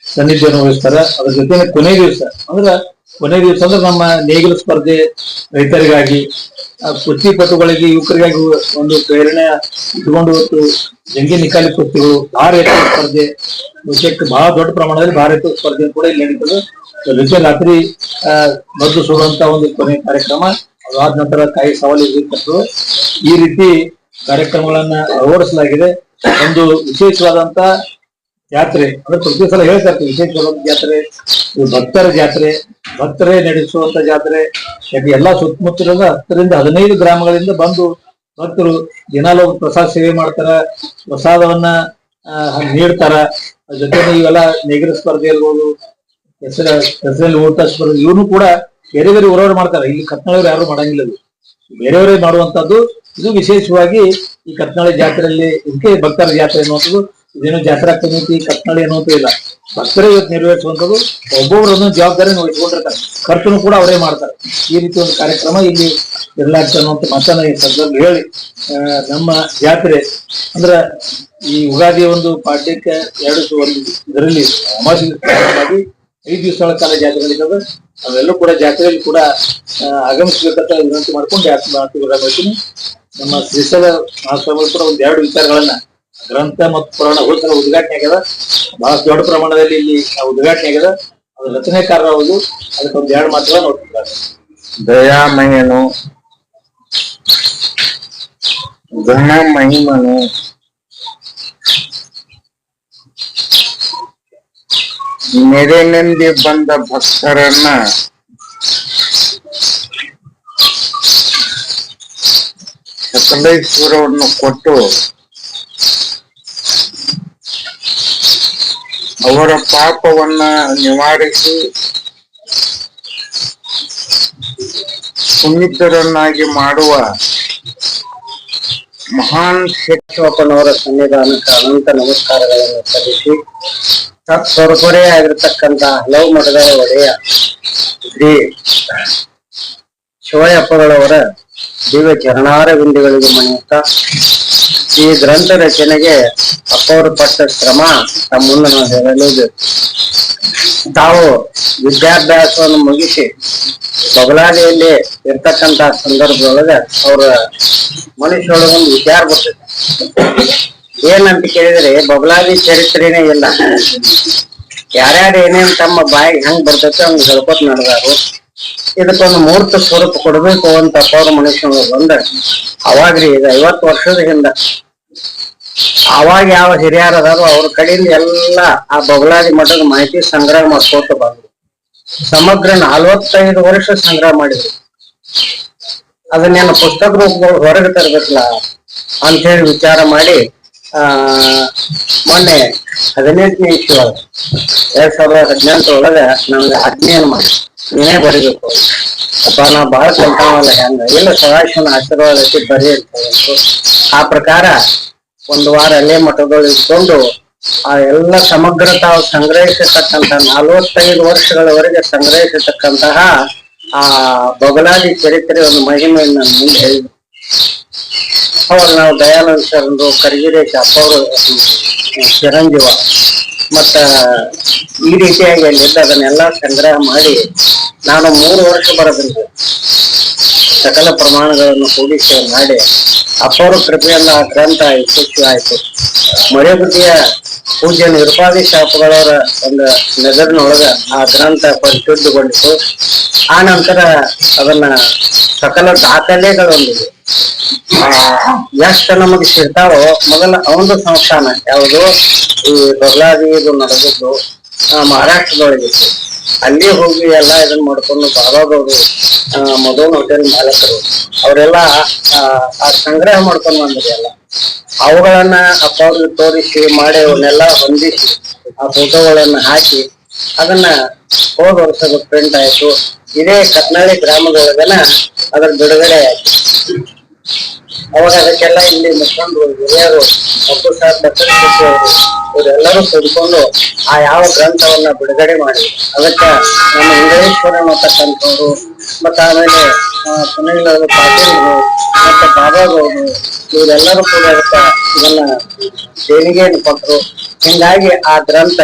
ಸನ್ನಿಧಿಯನ್ನು ವಹಿಸ್ತಾರೆ. ಅದ್ರ ಜೊತೆ ಕೊನೆ ದಿವಸ ಅಂದ್ರ ಕೊನೆ ದಿವಸ ಅಂದ್ರೆ ನಮ್ಮ ನೇಗಿಲು ಸ್ಪರ್ಧೆ ರೈತರಿಗಾಗಿ ಕುಸ್ತಿಪಟುಗಳಿಗೆ ಯುವಕರಿಗಾಗಿ ಒಂದು ಪ್ರೇರಣೆ ಇಟ್ಕೊಂಡು ಇವತ್ತು ಜಂಗಿ ನಿಕಾಲಿ ಕುಸ್ತಿಗಳು ಭಾರತ ಸ್ಪರ್ಧೆ. ವಿಷಯಕ್ಕೆ ಬಹಳ ದೊಡ್ಡ ಪ್ರಮಾಣದಲ್ಲಿ ಭಾರತ ಸ್ಪರ್ಧೆ ಕೂಡ ಇಲ್ಲಿ ನಡೀತದೆ ಜೊತೆ ರಾತ್ರಿ ಮದ್ದು ಸುಡುವಂತ ಒಂದು ಕೊನೆ ಕಾರ್ಯಕ್ರಮ. ಅದಾದ ನಂತರ ಕಾಯಿ ಸವಾಲು ಕಟ್ಟರು ಈ ರೀತಿ ಕಾರ್ಯಕ್ರಮಗಳನ್ನ ಅಳವಡಿಸಲಾಗಿದೆ. ಒಂದು ವಿಶೇಷವಾದಂತ ಜಾತ್ರೆ, ಅಂದ್ರೆ ಪ್ರತಿ ಸಲ ಹೇಳ್ತಾ ಇರ್ತೀವಿ ವಿಶೇಷವಾದಂತ ಜಾತ್ರೆ ಭಕ್ತರ ಜಾತ್ರೆ, ಭಕ್ತರೇ ನಡೆಸುವಂತ ಜಾತ್ರೆ, ಯಾಕೆ ಎಲ್ಲಾ ಸುತ್ತಮುತ್ತಲಿನ ಹತ್ತರಿಂದ ಹದಿನೈದು ಗ್ರಾಮಗಳಿಂದ ಬಂದು ಭಕ್ತರು ದಿನಾಲೋ ಪ್ರಸಾದ ಸೇವೆ ಮಾಡ್ತಾರ, ಪ್ರಸಾದವನ್ನ ನೀಡ್ತಾರ. ಜೊತೆ ಇವೆಲ್ಲ ನೆಗರ ಸ್ಪರ್ಧೆ ಇರ್ಬೋದು ಹೆಸರ ಹೆಸರಲ್ಲಿ ಊಟ ಸ್ಪರ್ಧೆ ಇವನು ಕೂಡ ಬೇರೆ ಬೇರೆ ಊರವರು ಮಾಡ್ತಾರೆ. ಇಲ್ಲಿ ಕತ್ನಾಳವ್ರು ಯಾರು ಮಾಡಂಗಿಲ್ಲ ಅದು ಬೇರೆಯವರೇ ಮಾಡುವಂತದ್ದು, ಇದು ವಿಶೇಷವಾಗಿ ಈ ಕತ್ನಾಳ ಜಾತ್ರೆಯಲ್ಲಿ ಇದಕ್ಕೆ ಭಕ್ತರ ಜಾತ್ರೆ ಅನ್ನುವಂಥದ್ದು ಇದೇನು ಜಾತ್ರಾ ಕಮಿಟಿ ಕಟ್ನಾಳಿ ಅನ್ನೋದು ಇಲ್ಲ. ಭಕ್ತರೇ ಇವತ್ತು ನೆರವೇರಿಸುವಂಥದ್ದು ಒಬ್ಬೊಬ್ಬರನ್ನು ಜವಾಬ್ದಾರಿನ ಜವಾಬ್ದಾರಿ ವಹಿಸ್ಕೊಂಡಿರ್ತಾರೆ ಖರ್ಚುನು ಕೂಡ ಅವರೇ ಮಾಡ್ತಾರೆ. ಈ ರೀತಿ ಒಂದು ಕಾರ್ಯಕ್ರಮ ಇಲ್ಲಿ ಇರಲಾಗ್ತದೆ ಅನ್ನುವಂಥ ಮಾತನ್ನ ಈ ಸಂದರ್ಭದಲ್ಲಿ ಹೇಳಿ ನಮ್ಮ ಜಾತ್ರೆ ಅಂದ್ರ ಈ ಯುಗಾದಿಯ ಒಂದು ಪಾಠ್ಯಕ್ಕೆ ಎರಡು ಒಂದು ಇದರಲ್ಲಿ ಅಮಾಸಿ ಮಾಡಿ ಐದು ದಿವಸಗಳ ಕಾಲ ಜಾತ್ರೆ ಅವೆಲ್ಲೂ ಕೂಡ ಜಾತ್ರೆಯಲ್ಲಿ ಕೂಡ ಆಗಮಿಸಬೇಕಂತ ವಿನಂತಿ ಮಾಡ್ಕೊಂಡು ಜಾತ್ರೆ ಮಾಡ್ತೀವಿ ನಮ್ಮ ಶ್ರೀಸಲ ಮಹಾಸ್ವಾಮಿಗಳು ಕೂಡ ಒಂದೆರಡು ವಿಚಾರಗಳನ್ನ ಗ್ರಂಥ ಮತ್ತು ಪುರಾಣ ಹೋದ್ರ ಉದ್ಘಾಟನೆ ಆಗ್ಯದ. ಬಹಳ ದೊಡ್ಡ ಪ್ರಮಾಣದಲ್ಲಿ ಇಲ್ಲಿ ಉದ್ಘಾಟನೆ ಆಗ್ಯದ. ಅದು ರಚನೆಕಾರರ ಹೌದು. ಅದಕ್ಕೆ ಒಂದ್ ಎರಡು ಮಾತ್ರ ನೋಡ್ತಿದ್ದಾರೆ ದಯಾಮಯನು ಘನ ಮಹಿಮನು. ನೆರೆನೆಂದಿ ಬಂದ ಭಕ್ತರನ್ನ ಸಕಲೇಶ್ವರವನ್ನು ಕೊಟ್ಟು ಅವರ ಪಾಪವನ್ನ ನಿವಾರಿಸಿ ಪುನೀತರನ್ನಾಗಿ ಮಾಡುವ ಮಹಾನ್ ಶಿಕ್ಷಕನವರ ಸನ್ನಿಧಾನಕ್ಕೆ ಅನಂತ ನಮಸ್ಕಾರಗಳನ್ನು ಸಲ್ಲಿಸಿ ತತ್ಸ್ವರೂಪರೇ ಆಗಿರ್ತಕ್ಕಂತ ಹಲವು ಮಠದ ಒಡೆಯ ಶ್ರೀ ಶಿವಯಪ್ಪಗಳವರ ದಿವ್ಯ ಚರಣಾರ ಬಿಂದುಗಳಿಗೆ ಮಣಿಯುತ್ತಾ ಈ ಗ್ರಂಥ ರಚನೆಗೆ ಅಪ್ಪವರು ಪಟ್ಟ ಶ್ರಮ ತಮ್ಮನ್ನು ನಾವು ಹೇಳಲು ತಾವು ವಿದ್ಯಾಭ್ಯಾಸವನ್ನು ಮುಗಿಸಿ ಬಗಲಾಡಿಯಲ್ಲಿ ಇರ್ತಕ್ಕಂತ ಸಂದರ್ಭದೊಳಗ ಅವ್ರ ಮನುಷ್ಯೊಳಗೊಂದು ವಿಚಾರ ಬರ್ತದೆ. ಏನಂತ ಕೇಳಿದ್ರೆ ಬಬಲಾದಿ ಚರಿತ್ರೆನೇ ಇಲ್ಲ. ಯಾರ್ಯಾರು ಏನೇನ್ ತಮ್ಮ ಬಾಯಿಗೆ ಹೆಂಗ್ ಬರ್ತೈತೆ ಹಂಗ್ ಹೇಳ್ಕೊತ ನಡೆದಾರು. ಇದಕ್ಕೊಂದು ಮೂರ್ತ ಸ್ವರೂಪ ಕೊಡಬೇಕು ಅಂತ ಅವ್ರ ಮನುಷ್ಯನ ಬಂದ ಅವಾಗ್ರಿ ಈಗ ಐವತ್ತು ವರ್ಷದ ಹಿಂದ ಅವಾಗ ಯಾವ ಹಿರಿಯರ ಅದಾರೋ ಅವ್ರ ಕಡೆಯಿಂದ ಎಲ್ಲ ಆ ಬಬಲಾದಿ ಮಠದ ಮಾಹಿತಿ ಸಂಗ್ರಹ ಮಾಡ್ಕೋತ ಬಂದ್ರು. ಸಮಗ್ರ ನಲವತ್ತೈದು ವರ್ಷ ಸಂಗ್ರಹ ಮಾಡಿದ್ರು. ಅದನ್ನೇನ ಪುಸ್ತಕ ರೂಪಗಳು ಹೊರಗೆ ತರಬೇಕಲ್ಲ ಅಂತ ಹೇಳಿ ವಿಚಾರ ಮಾಡಿ, ಆ, ಮೊನ್ನೆ ಹದಿನೆಂಟನೇ ಇಷ್ಟು ಒಳಗ ಎರಡ್ ಸಾವಿರದ ಹದಿನೆಂಟರೊಳಗ ನಮ್ಗೆ ಆಜ್ಞೆಯನ್ನು ಮಾಡಿ ನೀನೇ ಬರೀಬೇಕು. ಅಪ್ಪ, ನಾ ಬಹಳ ಕಲ್ತಾವಲ್ಲ ಹೆಂಗ ಇಲ್ಲ ಸದಾಶಿವನ ಆಶೀರ್ವಾದ ಬರೀ ಅಂತ. ಆ ಪ್ರಕಾರ ಒಂದು ವಾರ ಅಲ್ಲೇ ಮಠದೊಳಗೆ ಇಟ್ಕೊಂಡು ಆ ಎಲ್ಲ ಸಮಗ್ರ ತಾವು ಸಂಗ್ರಹಿಸಿರ್ತಕ್ಕಂಥ ನಲವತ್ತೈದು ವರ್ಷಗಳವರೆಗೆ ಸಂಗ್ರಹಿಸತಕ್ಕಂತಹ ಆ ಬೊಗಲಾದಿ ಚರಿತ್ರೆ ಒಂದು ಮಹಿಮೆಯನ್ನು ನಾನು ಮುಂದೆ ಹೇಳಿದ್ರು. ಅವ್ರು ನಾವು ದಯಾನಂದ ಸರ್ ಕರಿಗಿರೇಶ ಅಪ್ಪ ಅವರು ಚಿರಂಜೀವ. ಮತ್ತ ಈ ರೀತಿಯಾಗಿ ಅಲ್ಲಿದ್ದ ಅದನ್ನೆಲ್ಲ ಸಂಗ್ರಹ ಮಾಡಿ ನಾನು ಮೂರು ವರ್ಷ ಬರಬಂದೆ ಸಕಲ ಪ್ರಮಾಣಗಳನ್ನು ಕೂಡಿಸಿ ಮಾಡಿ ಅಪೂರ್ವ ಕೃಪೆಯಿಂದ ಆ ಗ್ರಂಥ ಯಶಸ್ವಿ ಆಯಿತು. ಮರೆಯಬುದ್ಧಿಯ ಪೂಜ್ಯ ನಿರುಪಾದಿ ಶಾಪಗಳವರ ಒಂದು ನೆದರಿನೊಳಗ ಆ ಗ್ರಂಥ ಪರಿಶುದ್ಧಗೊಂಡಿತು. ಆ ನಂತರ ಅದನ್ನ ಸಕಲ ದಾಖಲೆಗಳೊಂದಿಗೆ ಎಷ್ಟು ನಮಗೆ ಸಿಗ್ತಾವೋ ಮೊದಲ ಅವನದು ಸಂಸ್ಥಾನ ಯಾವುದು? ಈ ಬದಲಾದಿ ಇದು ನಡೆದಿದ್ದು ಮಹಾರಾಷ್ಟ್ರದೊಳಗಿತ್ತು. ಅಲ್ಲಿ ಹೋಗಿ ಎಲ್ಲಾ ಇದನ್ನ ಮಾಡ್ಕೊಂಡು ಬಾಬಾದವರು ಮೊದಲು ಹೋಟೆಲ್ ಮಾಲಕರು, ಅವರೆಲ್ಲ, ಆ ಸಂಗ್ರಹ ಮಾಡ್ಕೊಂಡು ಬಂದ್ರಿ ಎಲ್ಲ. ಅವುಗಳನ್ನ ಅಪ್ಪ ತೋರಿಸಿ ಮಾಡಿ ಅವನ್ನೆಲ್ಲ ಹೊಂದಿಸಿ ಆ ಫೋಟೋಗಳನ್ನ ಹಾಕಿ ಅದನ್ನ ಹೋದ ವರ್ಷದ ಪ್ರಿಂಟ್ ಆಯ್ತು. ಇದೇ ಕತ್ನಾಳಿ ಗ್ರಾಮದೊಳಗನ ಅದ್ರ ಬಿಡುಗಡೆ ಆಯ್ತು. ಅವಾಗ ಅದಕ್ಕೆಲ್ಲ ಇಲ್ಲಿ ಮುಖಂಡರು, ಹಿರಿಯರು ಅಪ್ಪು ಸಾರ್ ಅವರು ಇವರೆಲ್ಲರೂ ಸೇರಿಕೊಂಡು ಆ ಯಾವ ಗ್ರಂಥವನ್ನ ಬಿಡುಗಡೆ ಮಾಡಿ. ಅದಕ್ಕೆ ನಮ್ಮ ಇಂಗ್ಲೇಶ್ವರ ಮತಕ್ಕಂಥವ್ರು ಮತ್ತೆ ಆಮೇಲೆ ಸುನಿಲ್ ಅವರು ಪಾಟೀಲ್ರು, ಮತ್ತೆ ಬಾಬಾಗೌಡರು ಇವರೆಲ್ಲರೂ ಕೂಡ ಅದಕ್ಕೆ ಇದನ್ನ ದೇಣಿಗೆಯನ್ನು ಕೊಟ್ಟರು. ಹಿಂಗಾಗಿ ಆ ಗ್ರಂಥ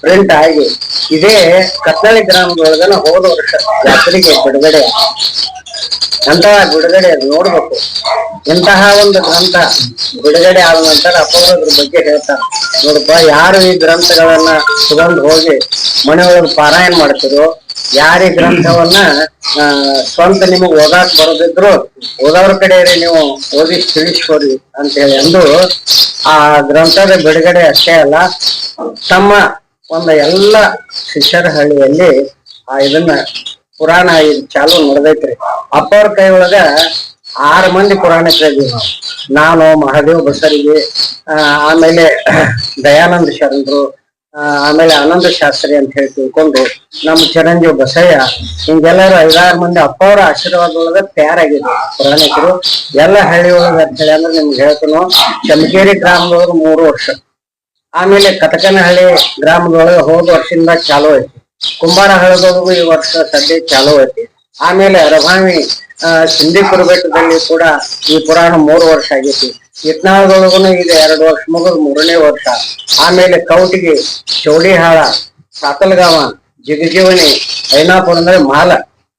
ಪ್ರಿಂಟ್ ಆಗಿ ಇದೇ ಕತ್ನಳ್ಳಿ ಗ್ರಾಮದೊಳಗನ ಹೋದ ವರ್ಷ ಜಾತ್ರೆಗೆ ಬಿಡುಗಡೆ. ಅಂತಹ ಬಿಡುಗಡೆ ನೋಡ್ಬೇಕು ಇಂತಹ ಒಂದು ಗ್ರಂಥ ಬಿಡುಗಡೆ ಆದ ನಂತರ ಅಪೋದ್ರ ಬಗ್ಗೆ ಹೇಳ್ತಾರೆ ನೋಡಪ್ಪ, ಯಾರು ಈ ಗ್ರಂಥಗಳನ್ನ ತಗೊಂಡು ಹೋಗಿ ಮನೆಯೊಳಗೆ ಪಾರಾಯಣ ಮಾಡ್ತಿರೋ ಯಾರೇ ಗ್ರಂಥವನ್ನ ಸ್ವಂತ ನಿಮಗ್ ಓದಾಕ್ ಬರೋದಿದ್ರು ಓದೋರ ಕಡೆ ನೀವು ಓದಿ ತಿಳಿಸ್ಕೊಡಿ ಅಂತ ಹೇಳಿ ಅಂದು ಆ ಗ್ರಂಥದ ಬಿಡುಗಡೆ ಅಷ್ಟೇ ಅಲ್ಲ, ತಮ್ಮ ಒಂದು ಎಲ್ಲ ಶಿಷ್ಯರ ಹಳ್ಳಿಯಲ್ಲಿ ಆ ಇದನ್ನ ಪುರಾಣ ಇದು ಚಾಲು ನಡೆದೈತ್ರಿ. ಅಪ್ಪವ್ರ ಕೈ ಒಳಗ ಆರು ಮಂದಿ ಪುರಾಣಕ್ಕೆ ನಾನು, ಮಹಾದೇವ್ ಬಸರಿಗೆ ಆಮೇಲೆ ದಯಾನಂದ ಶರಣರು ಆಮೇಲೆ ಆನಂದ ಶಾಸ್ತ್ರಿ ಅಂತ ಹೇಳಿ ತಿಳ್ಕೊಂಡು ನಮ್ಮ ಚಿರಂಜೀವಿ ಬಸಯ್ಯ ಹಿಂಗೆಲ್ಲರೂ ಐದಾರು ಮಂದಿ ಆಶೀರ್ವಾದ ಒಳಗ ತಯಾರಾಗಿದ್ರು ಪುರಾಣಿಕರು. ಎಲ್ಲ ಹಳ್ಳಿ ಒಳಗ ಅಂತ ಹೇಳಿ ಅಂದ್ರೆ ನಿಮ್ಗೆ ಹೇಳ್ತೀನೋ. ಚಮಕೇರಿ ಗ್ರಾಮದೊಳಗ ಮೂರು ವರ್ಷ. ಆಮೇಲೆ ಕಟಕನಹಳ್ಳಿ ಗ್ರಾಮದೊಳಗೆ ಹೋದ ವರ್ಷದಿಂದ ಚಾಲು ಐತಿ ಕುಂಬಾರ ಈ ವರ್ಷ ಸದ್ಯ ಚಾಲು ಐತಿ ಆಮೇಲೆ ರಭಾಮಿ ಸಿಂಧಿಪುರ ಬೆಟ್ಟದಲ್ಲಿ ಕೂಡ ಈ ಪುರಾಣ ಮೂರು ವರ್ಷ ಆಗೈತಿ ಇತ್ನಾಳದೊಳಗುನು ಇದೆ ಎರಡು ವರ್ಷ ಮುಗಿದ್ ಮೂರನೇ ವರ್ಷ. ಆಮೇಲೆ ಕೌಟಿಗೆ ಚೌಡಿಹಾಳ ಸಾತಲ್ಗಾವ ಜಿಗಜೀವನಿ, ಐನಾಪುರ ಅಂದ್ರೆ ಮಾಲ.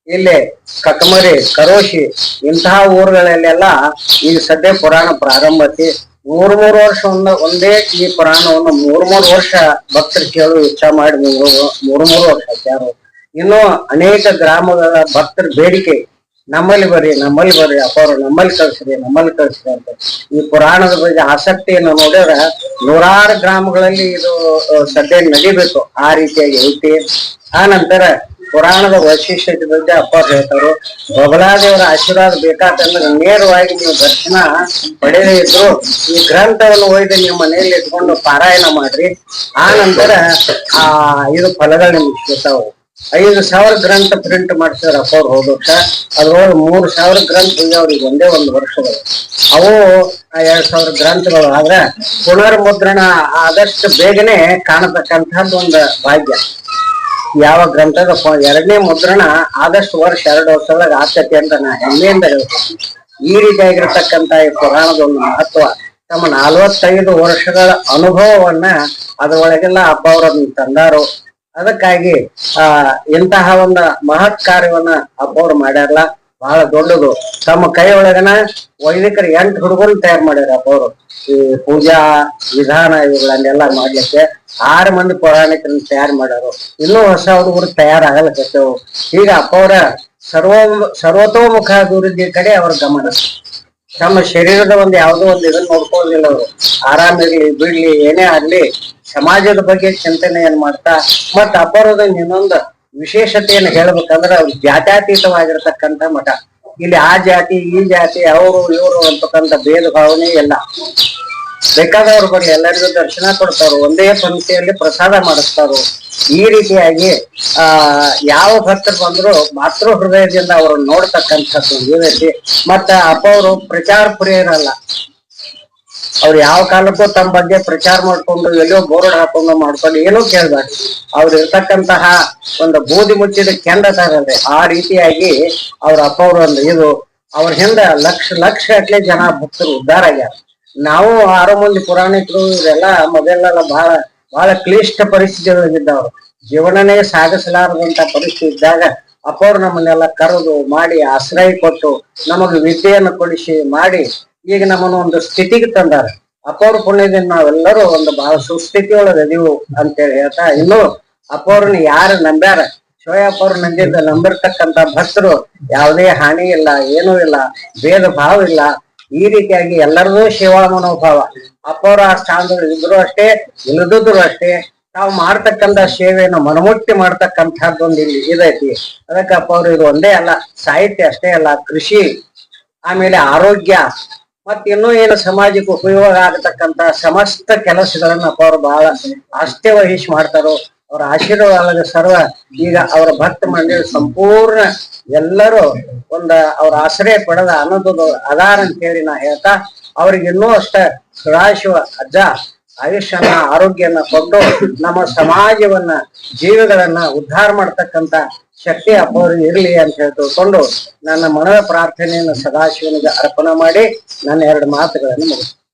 ಇಲ್ಲಿ ಕಕಮರಿ ಕರೋಶಿ ಇಂತಹ ಊರುಗಳಲ್ಲೆಲ್ಲ ಈಗ ಸದ್ಯ ಪುರಾಣ ಪ್ರಾರಂಭ ಐತಿ ಮೂರ್ ಮೂರು ವರ್ಷ ಒಂದ ಒಂದೇ ಈ ಪುರಾಣವನ್ನು ಮೂರ್ ಮೂರು ವರ್ಷ ಭಕ್ತರು ಕೇಳು ಇಚ್ಛಾ ಮಾಡಿ ಮೂರು ಮೂರು ಮೂರು ವರ್ಷ ಯಾರು. ಇನ್ನು ಅನೇಕ ಗ್ರಾಮಗಳ ಭಕ್ತರ ಬೇಡಿಕೆ ನಮ್ಮಲ್ಲಿ ಬರ್ರಿ ನಮ್ಮಲ್ಲಿ ಬರ್ರಿ ಅಪ್ಪವ್ರು ನಮ್ಮಲ್ಲಿ ಕಳ್ಸ್ರಿ ನಮ್ಮಲ್ಲಿ ಕಳ್ಸ್ರಿ ಅಂತ. ಈ ಪುರಾಣದ ಬಗ್ಗೆ ಆಸಕ್ತಿಯನ್ನು ನೋಡಿದ್ರೆ ನೂರಾರು ಗ್ರಾಮಗಳಲ್ಲಿ ಇದು ಸದ್ಯ ನಡಿಬೇಕು. ಆ ರೀತಿಯಾಗಿ ಐತಿ. ಆ ನಂತರ ಪುರಾಣದ ವೈಶಿಷ್ಟ್ಯತೆ ಬಗ್ಗೆ ಅಪ್ಪವ್ರು ಹೇಳ್ತಾರು ಬಬಲಾದೇವರ ಆಶೀರ್ವಾದ ಬೇಕಾತಂದ್ರೆ ನೇರವಾಗಿ ನೀವು ದರ್ಶನ ಪಡೆಯದೇ ಇದ್ರು ಈ ಗ್ರಂಥವನ್ನು ಒಯ್ದು ನಿಮ್ಮ ಮನೆಯಲ್ಲಿ ಇಟ್ಕೊಂಡು ಪಾರಾಯಣ ಮಾಡ್ರಿ. ಆ ನಂತರ, ಆ, ಇದು ಫಲಗಳು ನಿಮ್ಗೆ ಸಿಗ್ತಾವು. ಐದು ಸಾವಿರ ಗ್ರಂಥ ಪ್ರಿಂಟ್ ಮಾಡ್ತಾರೆ ಅಪ್ಪವ್ರು, ಹೋದ ವರ್ಷ ಅದ್ರೊಳಗೆ ಮೂರು ಸಾವಿರ ಗ್ರಂಥ ಅವ್ರಿಗೆ ಒಂದೇ ಒಂದು ವರ್ಷಗಳು ಅವು ಎರಡ್ ಸಾವಿರ ಗ್ರಂಥಗಳು. ಆದ್ರೆ ಪುನರ್ಮುದ್ರಣ ಆದಷ್ಟು ಬೇಗನೆ ಕಾಣತಕ್ಕಂಥದ್ದು ಒಂದು ಭಾಗ್ಯ. ಯಾವ ಗ್ರಂಥದ ಎರಡನೇ ಮುದ್ರಣ ಆದಷ್ಟು ವರ್ಷ, ಎರಡು ವರ್ಷದಾಗ ಆಕತಿ ಅಂತ ನಾ ಹೆಮ್ಮೆಯಿಂದ ಹೇಳ್ತೀನಿ. ಈ ರೀತಿಯಾಗಿರ್ತಕ್ಕಂಥ ಈ ಪುರಾಣದ ಒಂದು ಮಹತ್ವ, ತಮ್ಮ ನಲವತ್ತೈದು ವರ್ಷಗಳ ಅನುಭವವನ್ನ ಅದರೊಳಗೆಲ್ಲ ಹಬ್ಬ ತಂದಾರು. ಅದಕ್ಕಾಗಿ, ಆ, ಇಂತಹ ಒಂದು ಮಹತ್ ಕಾರ್ಯವನ್ನ ಅಪ್ಪವ್ರು ಮಾಡ್ಯಾರಲ್ಲ, ಬಹಳ ದೊಡ್ಡದು. ತಮ್ಮ ಕೈ ಒಳಗನ ವೈದಿಕರು ಎಂಟು ಹುಡುಗರು ತಯಾರು ಮಾಡ್ಯಾರ ಅಪ್ಪವ್ರು ಈ ಪೂಜಾ ವಿಧಾನ ಇವುಗಳನ್ನೆಲ್ಲ ಮಾಡ್ಲಿಕ್ಕೆ ಆರು ಮಂದಿ ಪೌರಾಣಿಕರನ್ನ ತಯಾರು ಮಾಡ್ಯಾರು. ಇನ್ನೂ ಹೊಸ ಹುಡುಗರು ತಯಾರಾಗಲಕತ್ತೇವು ಈಗ ಅಪ್ಪವರ ಸರ್ವ ಸರ್ವತೋಮುಖ ಅಭಿವೃದ್ಧಿ ಕಡೆ ಅವ್ರ ಗಮನ. ತಮ್ಮ ಶರೀರದ ಒಂದು ಯಾವುದೋ ಒಂದು ಇದನ್ನ ನೋಡ್ಕೊಳ್ಳೋದಿಲ್ಲ ಅವರು. ಆರಾಮಿರ್ಲಿ ಬಿಡ್ಲಿ, ಏನೇ ಆಗ್ಲಿ ಸಮಾಜದ ಬಗ್ಗೆ ಚಿಂತನೆಯನ್ನು ಮಾಡ್ತಾ ಮತ್ತ ಅಪರದ ಇನ್ನೊಂದು ವಿಶೇಷತೆಯನ್ನು ಹೇಳ್ಬೇಕಂದ್ರೆ ಅವ್ರು ಜಾತ್ಯತೀತವಾಗಿರ್ತಕ್ಕಂಥ ಮಠ. ಇಲ್ಲಿ ಆ ಜಾತಿ, ಈ ಜಾತಿ, ಅವರು, ಇವರು ಅಂತಕ್ಕಂಥ ಭೇದ ಭಾವನೆ ಇಲ್ಲ. ಬೇಕಾದವ್ರು ಬಗ್ಗೆ ಎಲ್ಲರಿಗೂ ದರ್ಶನ ಕೊಡ್ತಾರೋ ಒಂದೇ ಪಂಕ್ತಿಯಲ್ಲಿ ಪ್ರಸಾದ ಮಾಡಿಸ್ತಾರೋ ಈ ರೀತಿಯಾಗಿ, ಆ, ಯಾವ ಭಕ್ತರು ಬಂದ್ರು ಮಾತೃ ಹೃದಯದಿಂದ ಅವರು ನೋಡ್ತಕ್ಕಂಥದ್ದು ಇದೈತಿ ಮತ್ತ ಅಪ್ಪ ಅವರು ಪ್ರಚಾರ ಪ್ರಿಯರಲ್ಲ. ಅವ್ರು ಯಾವ ಕಾಲಕ್ಕೂ ತಮ್ಮ ಬಗ್ಗೆ ಪ್ರಚಾರ ಮಾಡ್ಕೊಂಡು ಎಲ್ಲೋ ಬೋರ್ಡ್ ಹಾಕೊಂಡು ಮಾಡ್ಕೊಂಡು ಏನೋ ಕೇಳ್ಬಾರ್ದು. ಅವ್ರು ಇರ್ತಕ್ಕಂತಹ ಒಂದು ಬೂದಿ ಮುಚ್ಚಿದ ಕೆಂಡ ಆ ರೀತಿಯಾಗಿ ಅವ್ರ ಅಪ್ಪ ಅವರು ಒಂದು ಇದು, ಅವ್ರ ಹಿಂದ ಲಕ್ಷ ಲಕ್ಷ ಅಟ್ಲೆ ಜನ ಭಕ್ತರು ಉದ್ಧಾರ ಆಗ್ಯಾರ. ನಾವು ಆರು ಮಂದಿ ಪುರಾಣಿಕರು ಇವರೆಲ್ಲ ಮೊದಲೆಲ್ಲ ಬಹಳ ಬಹಳ ಕ್ಲಿಷ್ಟ ಒಳಗಿದ್ದವ್ರು ಜೀವನನೇ ಸಾಗಿಸಲಾರದಂತ ಪರಿಸ್ಥಿತಿ ಇದ್ದಾಗ ಅಪ್ಪವ್ರು ನಮ್ಮನ್ನೆಲ್ಲ ಕರೆದು ಮಾಡಿ, ಆಶ್ರಯ ಕೊಟ್ಟು ನಮಗೆ ವಿದ್ಯೆಯನ್ನು ಕೊಡಿಸಿ ಮಾಡಿ, ಈಗ ನಮ್ಮನ್ನು ಒಂದು ಸ್ಥಿತಿಗೆ ತಂದಾರ. ಅಪ್ಪವ್ರ ಪುಣ್ಯದಿಂದ ನಾವೆಲ್ಲರೂ ಒಂದು ಬಹಳ ಸುಸ್ಥಿತಿಯೊಳಗೆ ಅದೀವು ಅಂತೇಳಿ ಹೇಳ್ತಾ, ಇನ್ನು ಅಪ್ಪವ್ರನ್ನ ಯಾರು ನಂಬ್ಯಾರ? ಶೋಯ ಅಪೌರ್ ನಂಬಿದ್ದ ನಂಬಿರ್ತಕ್ಕಂತ ಭಕ್ತರು ಯಾವುದೇ ಹಾನಿ ಇಲ್ಲ, ಏನೂ ಇಲ್ಲ, ಭೇದ ಭಾವ ಇಲ್ಲ. ಈ ರೀತಿಯಾಗಿ ಎಲ್ಲರದೂ ಸೇವಾ ಮನೋಭಾವ. ಅಪ್ಪವರ ಸ್ಥಾನದಲ್ಲಿ ಇದ್ರು ಅಷ್ಟೇ ಇಲ್ಲದಿದ್ರು ಅಷ್ಟೇ, ತಾವು ಮಾಡ್ತಕ್ಕಂಥ ಸೇವೆಯನ್ನು ಮನಮುಟ್ಟಿ ಮಾಡ್ತಕ್ಕಂಥದ್ದೊಂದು ಇಲ್ಲಿ ಇದೈತಿ. ಅದಕ್ಕೆ ಅಪ್ಪವರು ಇದು ಒಂದೇ ಅಲ್ಲ, ಸಾಹಿತ್ಯ ಅಷ್ಟೇ ಅಲ್ಲ, ಕೃಷಿ, ಆಮೇಲೆ ಆರೋಗ್ಯ, ಮತ್ತೆ ಇನ್ನೂ ಏನು ಸಮಾಜಕ್ಕೆ ಉಪಯೋಗ ಆಗತಕ್ಕಂತ ಸಮಸ್ತ ಕೆಲಸಗಳನ್ನ ಅಪ್ಪ ಅವ್ರು ಬಹಳ ಅಷ್ಟೇ ವಹಿಸಿ ಮಾಡ್ತಾರೋ ಅವ್ರ ಆಶೀರ್ವಾದ ಸರ್ವ ಈಗ ಅವರ ಭಕ್ತ ಮಂಡಳಿ ಸಂಪೂರ್ಣ ಎಲ್ಲರೂ ಒಂದ ಅವ್ರ ಆಶ್ರಯ ಪಡೆದ ಅನ್ನೋದು ಆಧಾರ ಅಂತ ಹೇಳಿ ನಾ ಹೇಳ್ತಾ, ಅವ್ರಿಗೆ ಇನ್ನೂ ಅಷ್ಟ ಸದಾಶಿವ ಅಜ್ಜ, ಆಯುಷ್ಯನ ಆರೋಗ್ಯನ ಕೊಟ್ಟು ನಮ್ಮ ಸಮಾಜವನ್ನ, ಜೀವಿಗಳನ್ನ ಉದ್ಧಾರ ಮಾಡ್ತಕ್ಕಂತ ಶಕ್ತಿ ಅಪ್ಪವ್ರಿಗೆ ಇರಲಿ ಅಂತ ಹೇಳಿ ತಿಳ್ಕೊಂಡು ನನ್ನ ಮನದ ಪ್ರಾರ್ಥನೆಯನ್ನು ಸದಾಶಿವನಿಗೆ ಅರ್ಪಣೆ ಮಾಡಿ ನನ್ನ ಎರಡು ಮಾತುಗಳನ್ನು ಮುಗಿಸ್ತೀನಿ.